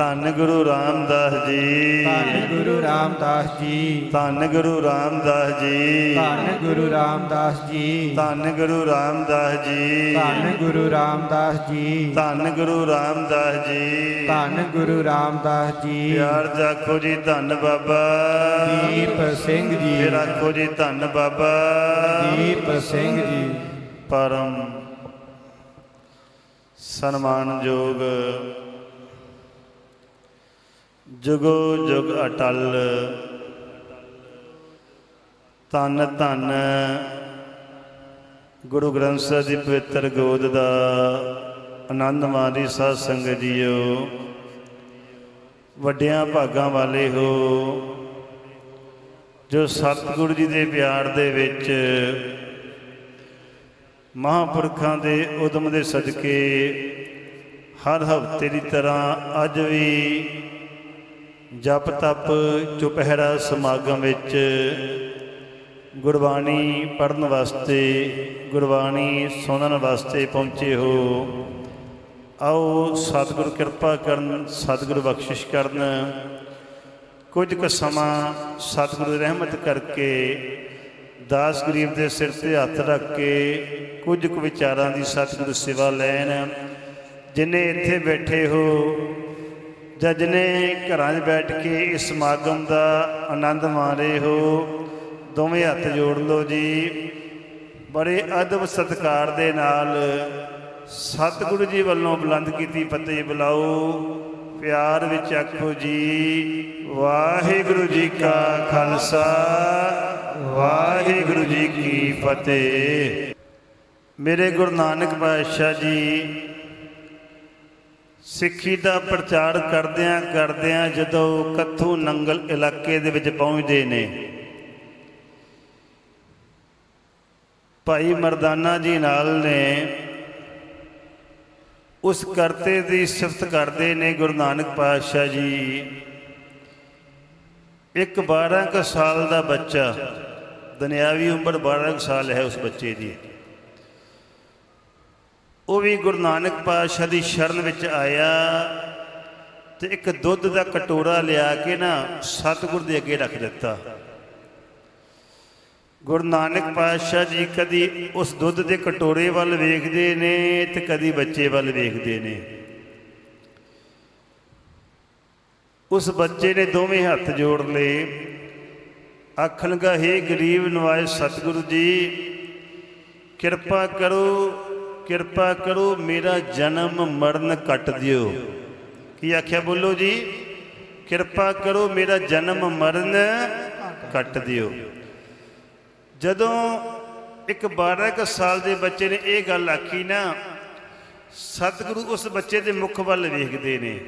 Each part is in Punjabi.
ਧੰਨ ਗੁਰੂ ਰਾਮਦਾਸ ਜੀ। ਧੰਨ ਗੁਰੂ ਰਾਮਦਾਸ ਜੀ। ਧੰਨ ਗੁਰੂ ਰਾਮਦਾਸ ਜੀ। ਧੰਨ ਗੁਰੂ ਰਾਮਦਾਸ ਜੀ। ਧੰਨ ਗੁਰੂ ਰਾਮਦਾਸ ਜੀ। ਧੰਨ ਗੁਰੂ ਰਾਮਦਾਸ ਜੀ। ਧੰਨ ਗੁਰੂ ਰਾਮਦਾਸ ਜੀ। ਧੰਨ ਗੁਰੂ ਰਾਮਦਾਸ ਜੀ। ਪਿਆਰ ਜਾਖੋ ਜੀ ਧੰਨ ਬਾਬਾ। ਦੀਪ ਸਿੰਘ ਜੀ। ਫਿਰ ਆਖੋ ਜੀ ਧੰਨ ਬਾਬਾ। ਦੀਪ ਸਿੰਘ ਜੀ। ਪਰਮ ਸਨਮਾਨਯੋਗ ਜੁਗੋ ਜੁਗ ਅਟਲ। ਤਨ ਤਨ ਗੁਰੂ ਗ੍ਰੰਥ ਸਾਹਿਬ ਦੀ ਪਵਿੱਤਰ ਗੋਦ ਦਾ ਆਨੰਦ ਮਾਰੀ ਸਾਧ ਸੰਗਤ ਜੀਓ। ਵੱਡਿਆਂ ਭਾਗਾਂ ਵਾਲੇ ਹੋ, ਜੋ ਸਤਿਗੁਰੂ ਜੀ ਦੇ ਪਿਆਰ ਦੇ ਵਿੱਚ ਮਹਾਂਪੁਰਖਾਂ ਦੇ ਉਦਮ ਦੇ ਸਦਕੇ ਹਰ ਹਫ਼ਤੇ ਦੀ ਤਰ੍ਹਾਂ ਅੱਜ ਵੀ ਜਪ ਤਪ ਚੁਪਹਿਰਾ ਸਮਾਗਮ ਵਿੱਚ ਗੁਰਬਾਣੀ ਪੜਨ ਵਾਸਤੇ, ਗੁਰਬਾਣੀ ਸੁਣਨ ਵਾਸਤੇ ਪਹੁੰਚੇ ਹੋ। ਆਓ ਸਤਿਗੁਰ ਕਿਰਪਾ ਕਰਨ, ਸਤਿਗੁਰ ਬਖਸ਼ਿਸ਼ ਕਰਨ। ਕੁਝ ਕੁ ਸਮਾਂ ਸਤਿਗੁਰੂ ਦੀ ਰਹਿਮਤ ਕਰਕੇ, ਦਾਸ ਗਰੀਬ ਦੇ ਸਿਰ ਤੇ ਹੱਥ ਰੱਖ ਕੇ ਕੁਝ ਕੁ ਵਿਚਾਰਾਂ ਦੀ ਸਤਿਗੁਰ ਸੇਵਾ ਲੈਣ। ਜਿਨੇ ਇੱਥੇ ਬੈਠੇ ਹੋ ਜਾਂ ਜਿਨੇ ਘਰਾਂ 'ਚ ਬੈਠ ਕੇ ਇਸ ਸਮਾਗਮ ਦਾ ਆਨੰਦ ਮਾਣ ਰਹੇ ਹੋ। ਦੋਵੇਂ ਹੱਥ ਜੋੜ ਲਓ ਜੀ। ਬੜੇ ਅਦਬ ਸਤਿਕਾਰ ਦੇ ਨਾਲ ਸਤਿਗੁਰੂ ਜੀ ਵੱਲੋਂ ਬੁਲੰਦ ਕੀਤੀ ਫਤਿਹ ਬੁਲਾਓ। ਪਿਆਰ ਵਿੱਚ ਆਖੋ ਜੀ, ਵਾਹਿਗੁਰੂ ਜੀ ਕਾ ਖਾਲਸਾ, ਵਾਹਿਗੁਰੂ ਜੀ ਕੀ ਫਤਿਹ। ਮੇਰੇ ਗੁਰੂ ਨਾਨਕ ਪਾਤਸ਼ਾਹ ਜੀ ਸਿੱਖੀ ਦਾ ਪ੍ਰਚਾਰ ਕਰਦਿਆਂ ਕਰਦਿਆਂ ਜਦੋਂ ਕੱਥੂ ਨੰਗਲ ਇਲਾਕੇ ਦੇ ਵਿੱਚ ਪਹੁੰਚਦੇ ਨੇ। ਭਾਈ ਮਰਦਾਨਾ ਜੀ ਨਾਲ ਨੇ। ਉਸ ਕਰਤੇ ਦੀ ਸਿਫਤ ਕਰਦੇ ਨੇ ਗੁਰੂ ਨਾਨਕ ਪਾਤਸ਼ਾਹ ਜੀ। ਇੱਕ 12 ਕੁ ਸਾਲ ਦਾ ਬੱਚਾ, ਦੁਨਿਆਵੀ ਉਮਰ 12 ਕੁ ਸਾਲ ਹੈ ਉਸ ਬੱਚੇ ਦੀ। ਉਹ ਵੀ ਗੁਰੂ ਨਾਨਕ ਪਾਤਸ਼ਾਹ ਦੀ ਸ਼ਰਨ ਵਿੱਚ ਆਇਆ ਤੇ ਇੱਕ ਦੁੱਧ ਦਾ ਕਟੋਰਾ ਲਿਆ ਕੇ ਨਾ ਸਤਿਗੁਰ ਦੇ ਅੱਗੇ ਰੱਖ ਦਿੱਤਾ। ਗੁਰੂ ਨਾਨਕ ਪਾਤਸ਼ਾਹ ਜੀ ਕਦੀ ਉਸ ਦੁੱਧ ਦੇ ਕਟੋਰੇ ਵੱਲ ਵੇਖਦੇ ਨੇ ਤੇ ਕਦੀ ਬੱਚੇ ਵੱਲ ਵੇਖਦੇ ਨੇ। ਉਸ ਬੱਚੇ ਨੇ ਦੋਵੇਂ ਹੱਥ ਜੋੜ ਲਏ। ਆਖਣ ਗਾ ਹੇ ਗਰੀਬ ਨਵਾਜ਼ ਸਤਿਗੁਰੂ ਜੀ, ਕਿਰਪਾ ਕਰੋ ਕਿਰਪਾ ਕਰੋ, ਮੇਰਾ ਜਨਮ ਮਰਨ ਕੱਟ ਦਿਓ। ਕੀ ਆਖਿਆ ਬੋਲੋ ਜੀ? ਕਿਰਪਾ ਕਰੋ, ਮੇਰਾ ਜਨਮ ਮਰਨ ਕੱਟ ਦਿਓ। ਜਦੋਂ ਇੱਕ 12 ਕੁ ਸਾਲ ਦੇ ਬੱਚੇ ਨੇ ਇਹ ਗੱਲ ਆਖੀ ਨਾ, ਸਤਿਗੁਰੂ ਉਸ ਬੱਚੇ ਦੇ ਮੁਖ ਵੱਲ ਵੇਖਦੇ ਨੇ।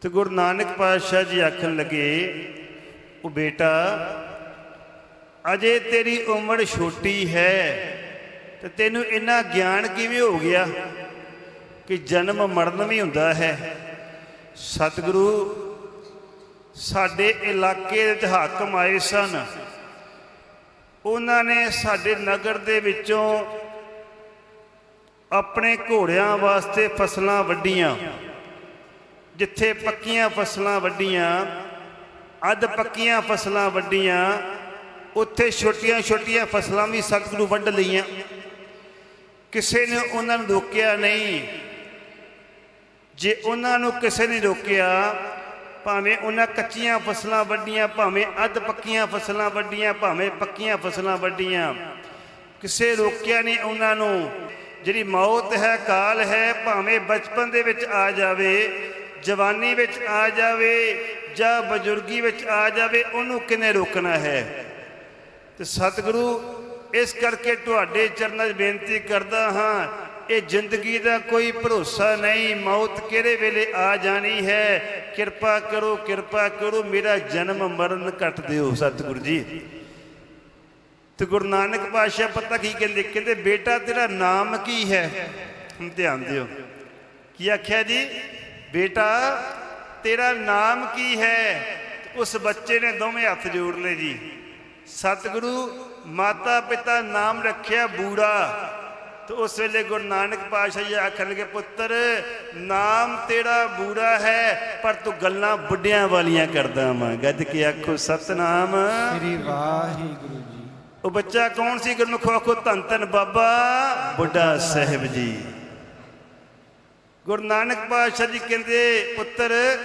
ਤੇ ਗੁਰੂ ਨਾਨਕ ਪਾਤਸ਼ਾਹ ਜੀ ਆਖਣ ਲੱਗੇ, ਉਹ ਬੇਟਾ, ਅਜੇ ਤੇਰੀ ਉਮਰ ਛੋਟੀ ਹੈ। ਤੇ ਤੈਨੂੰ ਇੰਨਾ ਗਿਆਨ ਕਿਵੇਂ ਹੋ ਗਿਆ ਕਿ ਜਨਮ ਮਰਨ ਵੀ ਹੁੰਦਾ ਹੈ? ਸਤਿਗੁਰੂ, ਸਾਡੇ ਇਲਾਕੇ ਦੇ ਹਾਕਮ ਆਏ ਸਨ। ਉਹਨਾਂ ਨੇ ਸਾਡੇ ਨਗਰ ਦੇ ਵਿੱਚੋਂ ਆਪਣੇ ਘੋੜਿਆਂ ਵਾਸਤੇ ਫਸਲਾਂ ਵੱਢੀਆਂ। ਜਿੱਥੇ ਪੱਕੀਆਂ ਫਸਲਾਂ ਵੱਢੀਆਂ, ਅੱਧ ਪੱਕੀਆਂ ਫਸਲਾਂ ਵੱਢੀਆਂ, ਉੱਥੇ ਛੋਟੀਆਂ-ਛੋਟੀਆਂ ਫਸਲਾਂ ਵੀ ਸਤਿਗੁਰੂ ਵੱਢ ਲਈਆਂ। ਕਿਸੇ ਨੇ ਉਹਨਾਂ ਨੂੰ ਰੋਕਿਆ ਨਹੀਂ। ਜੇ ਉਹਨਾਂ ਨੂੰ ਕਿਸੇ ਨੇ ਰੋਕਿਆ, ਭਾਵੇਂ ਉਹਨਾਂ ਕੱਚੀਆਂ ਫਸਲਾਂ ਵੱਡੀਆਂ ਭਾਵੇਂ ਅੱਧ ਪੱਕੀਆਂ ਫਸਲਾਂ ਵੱਡੀਆਂ ਭਾਵੇਂ ਪੱਕੀਆਂ ਫਸਲਾਂ ਵੱਡੀਆਂ ਕਿਸੇ ਰੋਕਿਆ ਨਹੀਂ ਉਹਨਾਂ ਨੂੰ। ਜਿਹੜੀ ਮੌਤ ਹੈ, ਕਾਲ ਹੈ, ਭਾਵੇਂ ਬਚਪਨ ਦੇ ਵਿੱਚ ਆ ਜਾਵੇ, ਜਵਾਨੀ ਵਿੱਚ ਆ ਜਾਵੇ ਜਾਂ ਬਜ਼ੁਰਗੀ ਵਿੱਚ ਆ ਜਾਵੇ, ਉਹਨੂੰ ਕਿਨੇ ਰੋਕਣਾ ਹੈ? ਤੇ ਸਤਿਗੁਰੂ ਇਸ ਕਰਕੇ ਤੁਹਾਡੇ ਚਰਨਾਂ 'ਚ ਬੇਨਤੀ ਕਰਦਾ ਹਾਂ, ਇਹ ਜ਼ਿੰਦਗੀ ਦਾ ਕੋਈ ਭਰੋਸਾ ਨਹੀਂ, ਮੌਤ ਕਿਹੜੇ ਵੇਲੇ ਆ ਜਾਣੀ ਹੈ? ਕਿਰਪਾ ਕਰੋ ਕਿਰਪਾ ਕਰੋ, ਮੇਰਾ ਜਨਮ ਮਰਨ ਕੱਟ ਦਿਓ ਸਤਿਗੁਰੂ ਜੀ। ਤੇ ਗੁਰੂ ਨਾਨਕ ਪਾਤਸ਼ਾਹ ਪਤਾ ਕੀ ਕਹਿੰਦੇ? ਕਹਿੰਦੇ, ਬੇਟਾ, ਤੇਰਾ ਨਾਮ ਕੀ ਹੈ? ਹੁਣ ਧਿਆਨ ਦਿਓ। ਕੀ ਆਖਿਆ ਜੀ? ਬੇਟਾ, ਤੇਰਾ ਨਾਮ ਕੀ ਹੈ? ਉਸ ਬੱਚੇ ਨੇ ਦੋਵੇਂ ਹੱਥ ਜੋੜ ਲਏ ਜੀ। ਸਤਿਗੁਰੂ ਮਾਤਾ ਪਿਤਾ ਨਾਮ ਰੱਖਿਆ ਬੂੜਾ। ਤੇ ਉਸ ਵੇਲੇ ਗੁਰੂ ਨਾਨਕ ਪਾਤਸ਼ਾਹ ਜੀ ਆਖਣ ਲੱਗੇ ਪੁੱਤਰ ਨਾਮ ਤੇਰਾ ਬੂੜਾ ਹੈ ਪਰ ਤੂੰ ਗੱਲਾਂ ਬੁੱਢਿਆਂ ਵਾਲੀਆਂ ਕਰਦਾ ਵਾਂ ਗੱਜ ਕੇ ਆਖੋ ਸਤਨਾਮ। ਸ੍ਰੀ ਵਾਹਿਗੁਰੂ ਜੀ। ਉਹ ਬੱਚਾ ਕੌਣ ਸੀ? ਗੁਰਮੁਖੋ ਆਖੋ ਧੰਨ ਧੰਨ ਬਾਬਾ ਬੁੱਢਾ ਸਾਹਿਬ ਜੀ। ਗੁਰੂ ਨਾਨਕ ਪਾਤਸ਼ਾਹ ਜੀ ਕਹਿੰਦੇ ਪੁੱਤਰ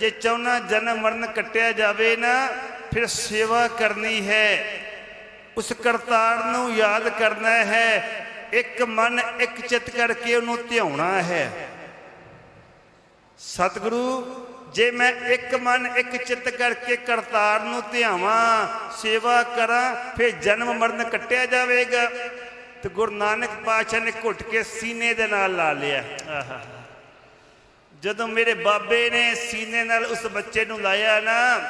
ਜੇ ਚਾਹਨਾ ਜਨਮ ਮਰਨ ਕੱਟਿਆ ਜਾਵੇ ਨਾ ਫਿਰ ਸੇਵਾ ਕਰਨੀ ਹੈ। ਉਸ ਕਰਤਾਰ ਨੂੰ ਯਾਦ ਕਰਨਾ ਹੈ। ਇੱਕ ਮਨ, ਇੱਕ ਚਿੱਤ ਕਰਕੇ ਉਹਨੂੰ ਧਿਆਉਣਾ ਹੈ। ਸਤਿਗੁਰੂ, ਜੇ ਮੈਂ ਇੱਕ ਮਨ, ਇੱਕ ਚਿੱਤ ਕਰਕੇ ਕਰਤਾਰ ਨੂੰ ਧਿਆਵਾਂ, ਸੇਵਾ ਕਰਾਂ, ਫਿਰ ਜਨਮ ਮਰਨ ਕੱਟਿਆ ਜਾਵੇਗਾ। ਤੇ ਗੁਰੂ ਨਾਨਕ ਪਾਤਸ਼ਾਹ ਨੇ ਘੁੱਟ ਕੇ ਸੀਨੇ ਦੇ ਨਾਲ ਲਾ ਲਿਆ। ਜਦੋਂ ਮੇਰੇ ਬਾਬੇ ਨੇ ਸੀਨੇ ਨਾਲ ਉਸ ਬੱਚੇ ਨੂੰ ਲਾਇਆ ਨਾ,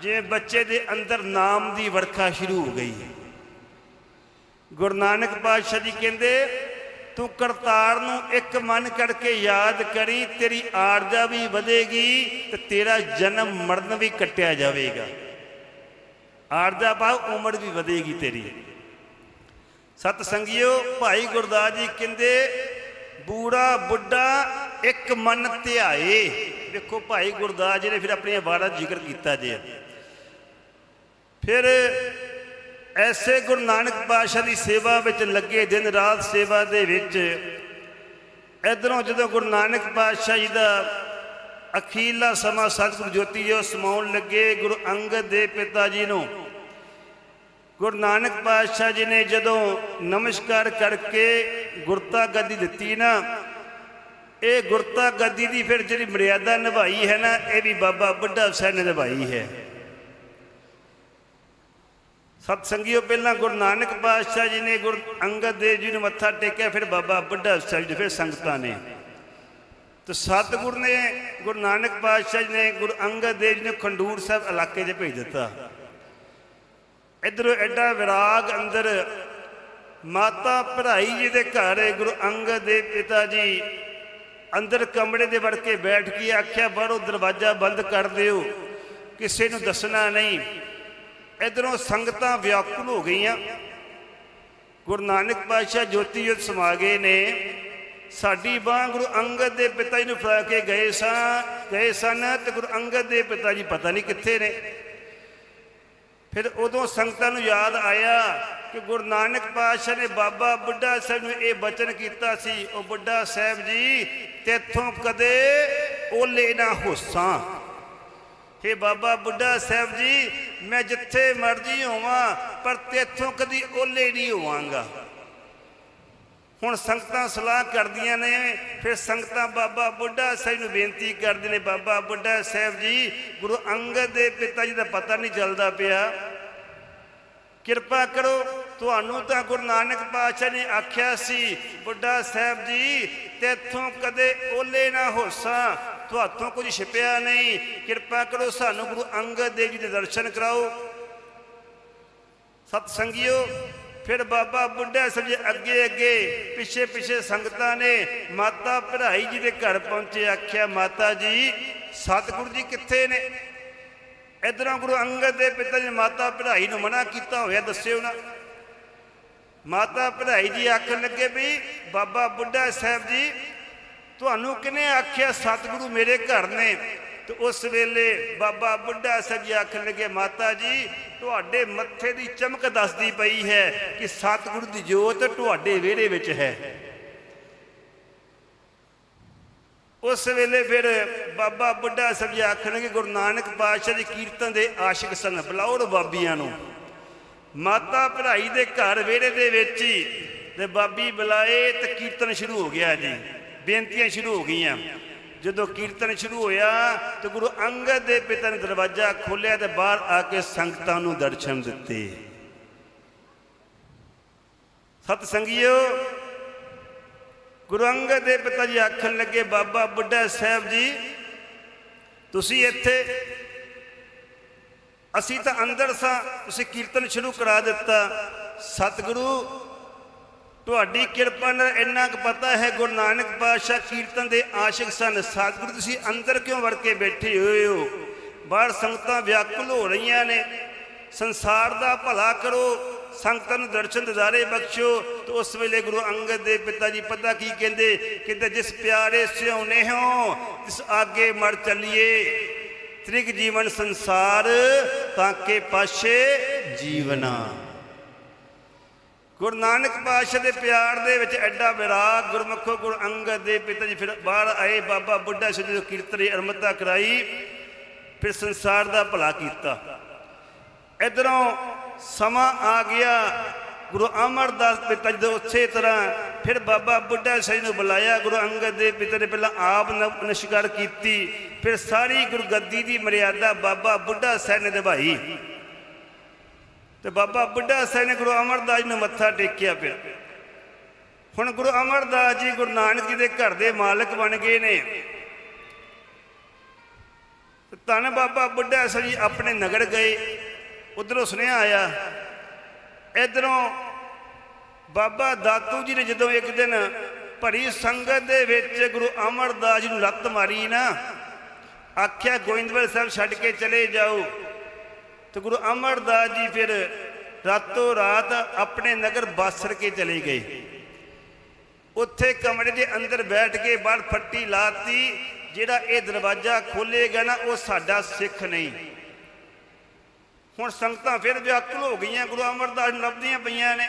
ਜਿਵੇਂ ਬੱਚੇ ਦੇ ਅੰਦਰ ਨਾਮ ਦੀ ਵਰਖਾ ਸ਼ੁਰੂ ਹੋ ਗਈ। ਗੁਰੂ ਨਾਨਕ ਪਾਤਸ਼ਾਹ ਜੀ ਕਹਿੰਦੇ, ਤੂੰ ਕਰਤਾਰ ਨੂੰ ਇੱਕ ਮਨ ਕਰਕੇ ਯਾਦ ਕਰੀ, ਤੇਰੀ ਆਰਜਾ ਵੀ ਵਧੇਗੀ ਤੇ ਤੇਰਾ ਜਨਮ ਮਰਨ ਵੀ ਕੱਟਿਆ ਜਾਵੇਗਾ। ਆਰਜਾ ਭਾਵ ਉਮਰ ਵੀ ਵਧੇਗੀ ਤੇਰੀ। ਸਤ ਸੰਗਿਓ ਭਾਈ ਗੁਰਦਾਸ ਜੀ ਕਹਿੰਦੇ, ਬੂੜਾ ਬੁੱਢਾ ਇੱਕ ਮਨ ਧਿਆਏ। ਵੇਖੋ ਭਾਈ ਗੁਰਦਾਸ ਜੀ ਨੇ ਫਿਰ ਆਪਣੀਆਂ ਵਾਰਾਂ ਜ਼ਿਕਰ ਕੀਤਾ ਜੇ। ਫਿਰ ਐਸੇ ਗੁਰੂ ਨਾਨਕ ਪਾਤਸ਼ਾਹ ਦੀ ਸੇਵਾ ਵਿੱਚ ਲੱਗੇ ਦਿਨ ਰਾਤ ਸੇਵਾ ਦੇ ਵਿੱਚ, ਇਧਰੋਂ ਜਦੋਂ ਗੁਰੂ ਨਾਨਕ ਪਾਤਸ਼ਾਹ ਜੀ ਦਾ ਅਖੀਲਾ ਸਮਾਂ ਸਤਿਗੁਰੂ ਜੋਤੀ ਜੋ ਸਮਾਉਣ ਲੱਗੇ, ਗੁਰੂ ਅੰਗਦ ਦੇ ਪਿਤਾ ਜੀ ਨੂੰ, ਗੁਰੂ ਨਾਨਕ ਪਾਤਸ਼ਾਹ ਜੀ ਨੇ ਜਦੋਂ ਨਮਸਕਾਰ ਕਰਕੇ ਗੁਰਤਾ ਗੱਦੀ ਦਿੱਤੀ ਨਾ, ਇਹ ਗੁਰਤਾ ਗੱਦੀ ਦੀ ਫਿਰ ਜਿਹੜੀ ਮਰਿਆਦਾ ਨਿਭਾਈ ਹੈ ਨਾ, ਇਹ ਵੀ ਬਾਬਾ ਬੁੱਢਾ ਸਾਹਿਬ ਨੇ ਨਿਭਾਈ ਹੈ। ਸਤ ਸੰਗਿਓ ਪਹਿਲਾਂ ਗੁਰੂ ਨਾਨਕ ਪਾਤਸ਼ਾਹ ਜੀ ਨੇ ਗੁਰ ਅੰਗਦ ਦੇਵ ਜੀ ਨੂੰ ਮੱਥਾ ਟੇਕਿਆ, ਫਿਰ ਬਾਬਾ ਬੁੱਢਾ ਸਾਹਿਬ ਜੀ, ਫਿਰ ਸੰਗਤਾਂ ਨੇ। ਤੇ ਸਤਿਗੁਰ ਨੇ ਗੁਰੂ ਨਾਨਕ ਪਾਤਸ਼ਾਹ ਜੀ ਨੇ ਗੁਰੂ ਅੰਗਦ ਦੇਵ ਜੀ ਨੂੰ ਖੰਡੂਰ ਸਾਹਿਬ ਇਲਾਕੇ 'ਚ ਭੇਜ ਦਿੱਤਾ। ਇਧਰੋਂ ਐਡਾ ਵਿਰਾਗ ਅੰਦਰ ਮਾਤਾ ਭਰਾਈ ਜੀ ਦੇ ਘਰ ਗੁਰੂ ਅੰਗਦ ਦੇਵ ਪਿਤਾ ਜੀ ਅੰਦਰ ਕਮਰੇ ਦੇ ਵੜ ਕੇ ਬੈਠ ਕੇ ਆਖਿਆ, ਬਾਹਰੋਂ ਦਰਵਾਜ਼ਾ ਬੰਦ ਕਰ ਦਿਓ, ਕਿਸੇ ਨੂੰ ਦੱਸਣਾ ਨਹੀਂ। ਇਧਰੋਂ ਸੰਗਤਾਂ ਵਿਆਕੁਲ ਹੋ ਗਈਆਂ। ਗੁਰੂ ਨਾਨਕ ਪਾਤਸ਼ਾਹ ਜੋਤੀ ਜੋਤ ਸਮਾ ਗਏ ਨੇ। ਸਾਡੀ ਬਾਹ ਗੁਰੂ ਅੰਗਦ ਦੇ ਪਿਤਾ ਜੀ ਨੂੰ ਫੜਾ ਕੇ ਗਏ ਸਾਂ, ਗਏ ਸਨ ਤੇ ਗੁਰੂ ਅੰਗਦ ਦੇ ਪਿਤਾ ਜੀ ਪਤਾ ਨਹੀਂ ਕਿੱਥੇ ਨੇ। ਫਿਰ ਉਦੋਂ ਸੰਗਤਾਂ ਨੂੰ ਯਾਦ ਆਇਆ ਕਿ ਗੁਰੂ ਨਾਨਕ ਪਾਤਸ਼ਾਹ ਨੇ ਬਾਬਾ ਬੁੱਢਾ ਸਾਹਿਬ ਨੂੰ ਇਹ ਬਚਨ ਕੀਤਾ ਸੀ, ਉਹ ਬੁੱਢਾ ਸਾਹਿਬ ਜੀ, ਤੇਥੋਂ ਕਦੇ ਓਲੇ ਨਾ ਹੋਸਾਂ। ਹੇ ਬਾਬਾ ਬੁੱਢਾ ਸਾਹਿਬ ਜੀ ਮੈਂ ਜਿੱਥੇ ਮਰਜ਼ੀ ਹੋਵਾਂ, ਪਰ ਤੇਥੋਂ ਕਦੀ ਓਲੇ ਨਹੀਂ ਹੋਵਾਂਗਾ। ਹੁਣ ਸੰਗਤਾਂ ਸਲਾਹ ਕਰਦੀਆਂ ਨੇ, ਫਿਰ ਸੰਗਤਾਂ ਬਾਬਾ ਬੁੱਢਾ ਸਾਹਿਬ ਨੂੰ ਬੇਨਤੀ ਕਰਦੇ ਨੇ, ਬਾਬਾ ਬੁੱਢਾ ਸਾਹਿਬ ਜੀ, ਗੁਰੂ ਅੰਗਦ ਦੇ ਪਿਤਾ ਜੀ ਦਾ ਪਤਾ ਨਹੀਂ ਚੱਲਦਾ ਪਿਆ। ਕਿਰਪਾ ਕਰੋ, ਤੁਹਾਨੂੰ ਤਾਂ ਗੁਰੂ ਨਾਨਕ ਪਾਤਸ਼ਾਹ ਨੇ ਆਖਿਆ ਸੀ, ਬੁੱਢਾ ਸਾਹਿਬ ਜੀ, ਤੇਥੋਂ ਕਦੇ ਓਲੇ ਨਾ ਹੋਸਾਂ। ਤੁਹਾਤੋਂ ਕੁਝ ਛਿਪਿਆ ਨਹੀਂ। ਕਿਰਪਾ ਕਰੋ ਸਾਨੂੰ ਗੁਰੂ ਅੰਗਦ ਦੇਵ ਜੀ ਦੇ ਦਰਸ਼ਨ ਕਰਾਓ। ਸਤ ਸੰਗਿਓ ਫਿਰ ਬਾਬਾ ਬੁੱਢਾ ਸਾਹਿਬ ਜੀ ਅੱਗੇ ਅੱਗੇ, ਪਿੱਛੇ ਪਿੱਛੇ ਸੰਗਤਾਂ ਨੇ ਮਾਤਾ ਭਰਾਈ ਜੀ ਦੇ ਘਰ ਪਹੁੰਚੇ, ਆਖਿਆ, ਮਾਤਾ ਜੀ, ਸਤਿਗੁਰੂ ਜੀ ਕਿੱਥੇ ਨੇ? ਇਧਰੋਂ ਗੁਰੂ ਅੰਗਦ ਦੇ ਪਿਤਾ ਜੀ ਮਾਤਾ ਭਰਾਈ ਨੂੰ ਮਨਾ ਕੀਤਾ ਹੋਇਆ, ਦੱਸਿਓ ਨਾ। ਮਾਤਾ ਭਰਾਈ ਜੀ ਆਖਣ ਲੱਗੇ ਵੀ ਬਾਬਾ ਬੁੱਢਾ ਸਾਹਿਬ ਜੀ ਤੁਹਾਨੂੰ ਕਿਨੇ ਆਖਿਆ, ਸਤਿਗੁਰੂ ਮੇਰੇ ਘਰ ਨੇ? ਤੇ ਉਸ ਵੇਲੇ ਬਾਬਾ ਬੁੱਢਾ ਸਾਹਿਬ ਜੀ ਆਖਣ ਲੱਗੇ, ਮਾਤਾ ਜੀ, ਤੁਹਾਡੇ ਮੱਥੇ ਦੀ ਚਮਕ ਦੱਸਦੀ ਪਈ ਹੈ ਕਿ ਸਤਿਗੁਰੂ ਦੀ ਜੋਤ ਤੁਹਾਡੇ ਵਿਹੜੇ ਵਿੱਚ ਹੈ। ਉਸ ਵੇਲੇ ਫਿਰ ਬਾਬਾ ਬੁੱਢਾ ਸਾਹਿਬ ਜੀ ਆਖਣਗੇ ਗੁਰੂ ਨਾਨਕ ਪਾਤਸ਼ਾਹ ਦੇ ਕੀਰਤਨ ਦੇ ਆਸ਼ਿਕ ਸਨ। ਬਲਾਉਰ ਬਾਬੀਆਂ ਨੂੰ। ਮਾਤਾ ਭਰਾਈ ਦੇ ਘਰ ਵਿਹੜੇ ਦੇ ਵਿੱਚ ਹੀ ਤੇ ਬਾਬੀ ਬੁਲਾਏ ਤੇ ਕੀਰਤਨ ਸ਼ੁਰੂ ਹੋ ਗਿਆ ਜੀ। ਬੇਨਤੀਆਂ ਸ਼ੁਰੂ ਹੋ ਗਈਆਂ। ਜਦੋਂ ਕੀਰਤਨ ਸ਼ੁਰੂ ਹੋਇਆ ਤੇ ਗੁਰੂ ਅੰਗਦ ਦੇ ਪਿਤਾ ਨੇ ਦਰਵਾਜ਼ਾ ਖੋਲ੍ਹਿਆ ਤੇ ਬਾਹਰ ਆ ਕੇ ਸੰਗਤਾਂ ਨੂੰ ਦਰਸ਼ਨ ਦਿੱਤੇ। ਸਤ ਸੰਗਿਓ ਗੁਰੂ ਅੰਗਦ ਦੇ ਪਿਤਾ ਜੀ ਆਖਣ ਲੱਗੇ, ਬਾਬਾ ਬੁੱਢਾ ਸਾਹਿਬ ਜੀ, ਤੁਸੀਂ ਇੱਥੇ ਅਸੀਂ ਤਾਂ ਅੰਦਰ ਸਾਂ, ਤੁਸੀਂ ਕੀਰਤਨ ਸ਼ੁਰੂ ਕਰਾ ਦਿੱਤਾ। ਸਤਿਗੁਰੂ ਤੁਹਾਡੀ ਕਿਰਪਾ ਨਾਲ ਇੰਨਾ ਕੁ ਪਤਾ ਹੈ, ਗੁਰੂ ਨਾਨਕ ਪਾਤਸ਼ਾਹ ਕੀਰਤਨ ਦੇ ਆਸ਼ਿਕ ਸਨ। ਸਤਿਗੁਰੂ ਤੁਸੀਂ ਅੰਦਰ ਕਿਉਂ ਵੜ ਕੇ ਬੈਠੇ ਹੋਏ ਹੋ? ਬਾਹਰ ਸੰਗਤਾਂ ਵਿਆਕੁਲ ਹੋ ਰਹੀਆਂ ਨੇ। ਸੰਸਾਰ ਦਾ ਭਲਾ ਕਰੋ, ਸੰਗਤਾਂ ਨੂੰ ਦਰਸ਼ਨ ਦਿਦਾਰੇ ਬਖਸ਼ੋ। ਤੇ ਉਸ ਵੇਲੇ ਗੁਰੂ ਅੰਗਦ ਦੇ ਪਿਤਾ ਜੀ ਪਤਾ ਕੀ ਕਹਿੰਦੇ? ਕਹਿੰਦੇ, ਜਿਸ ਪਿਆਰੇ ਸਿਉਨੇ ਹੋ, ਇਸ ਆਗੇ ਮਰ ਚੱਲੀਏ। ਤ੍ਰਿਗ ਜੀਵਨ ਸੰਸਾਰ, ਤਾਂ ਕੇ ਪਾਸ਼ੇ ਜੀਵਨਾ। ਗੁਰੂ ਨਾਨਕ ਪਾਤਸ਼ਾਹ ਦੇ ਪਿਆਰ ਦੇ ਵਿੱਚ ਐਡਾ ਵਿਰਾਗ ਗੁਰਮੁਖੋ ਗੁਰੂ ਅੰਗਦ ਦੇ ਪਿਤਾ ਜੀ ਫਿਰ ਬਾਹਰ ਆਏ, ਬਾਬਾ ਬੁੱਢਾ ਸਿੰਘ ਜੀ ਕੀਰਤਨੀ ਅਰਮਤਾ ਕਰਾਈ, ਫਿਰ ਸੰਸਾਰ ਦਾ ਭਲਾ ਕੀਤਾ। ਇਧਰੋਂ ਸਮਾਂ ਆ ਗਿਆ, ਗੁਰੂ ਅਮਰਦਾਸ ਪਿਤਾ ਜੀ ਦੇ ਉਸੇ ਤਰ੍ਹਾਂ ਫਿਰ ਬਾਬਾ ਬੁੱਢਾ ਸਿੰਘ ਨੂੰ ਬੁਲਾਇਆ, ਗੁਰੂ ਅੰਗਦ ਦੇ ਪਿਤਾ ਨੇ ਪਹਿਲਾਂ ਆਪ ਨ- ਨਮਸਕਾਰ ਕੀਤੀ, ਫਿਰ ਸਾਰੀ ਗੁਰਗੱਦੀ ਦੀ ਮਰਿਆਦਾ ਬਾਬਾ ਬੁੱਢਾ ਸਾਹਿਬ ਨੇ ਨਿਭਾਈ। ਤੇ ਬਾਬਾ ਬੁੱਢਾ ਸਾਹਿਬ ਨੇ ਗੁਰੂ ਅਮਰਦਾਸ ਜੀ ਨੂੰ ਮੱਥਾ ਟੇਕਿਆ ਪਿਆ ਹੁਣ ਗੁਰੂ ਅਮਰਦਾਸ ਜੀ ਗੁਰੂ ਨਾਨਕ ਜੀ ਦੇ ਘਰ ਦੇ ਮਾਲਕ ਬਣ ਗਏ ਨੇ। ਤੇ ਧੰਨ ਬਾਬਾ ਬੁੱਢਾ ਸਾਹਿਬ ਜੀ ਆਪਣੇ ਨਗਰ ਗਏ। ਉਧਰੋਂ ਸੁਨੇਹਾ ਆਇਆ, ਇਧਰੋਂ ਬਾਬਾ ਦਾਤੂ ਜੀ ਨੇ ਜਦੋਂ ਇੱਕ ਦਿਨ ਭਰੀ ਸੰਗਤ ਦੇ ਵਿੱਚ ਗੁਰੂ ਅਮਰਦਾਸ ਜੀ ਨੂੰ ਲੱਤ ਮਾਰੀ ਨਾ, ਆਖਿਆ, ਗੋਇੰਦਵਾਲ ਸਾਹਿਬ ਛੱਡ ਕੇ ਚਲੇ ਜਾਓ। ਤੇ ਗੁਰੂ ਅਮਰਦਾਸ ਜੀ ਫਿਰ ਰਾਤੋਂ ਰਾਤ ਆਪਣੇ ਨਗਰ ਬਾਸਰ ਕੇ ਚਲੇ ਗਏ। ਉੱਥੇ ਕਮਰੇ ਦੇ ਅੰਦਰ ਬੈਠ ਕੇ ਬਾਹਰ ਫੱਟੀ ਲਾਤੀ, ਜਿਹੜਾ ਇਹ ਦਰਵਾਜ਼ਾ ਖੋਲੇਗਾ ਨਾ, ਉਹ ਸਾਡਾ ਸਿੱਖ ਨਹੀਂ। ਹੁਣ ਸੰਗਤਾਂ ਫਿਰ ਵਿਆਕੁਲ ਹੋ ਗਈਆਂ, ਗੁਰੂ ਅਮਰਦਾਸ ਨੂੰ ਲੱਭਦੀਆਂ ਪਈਆਂ ਨੇ।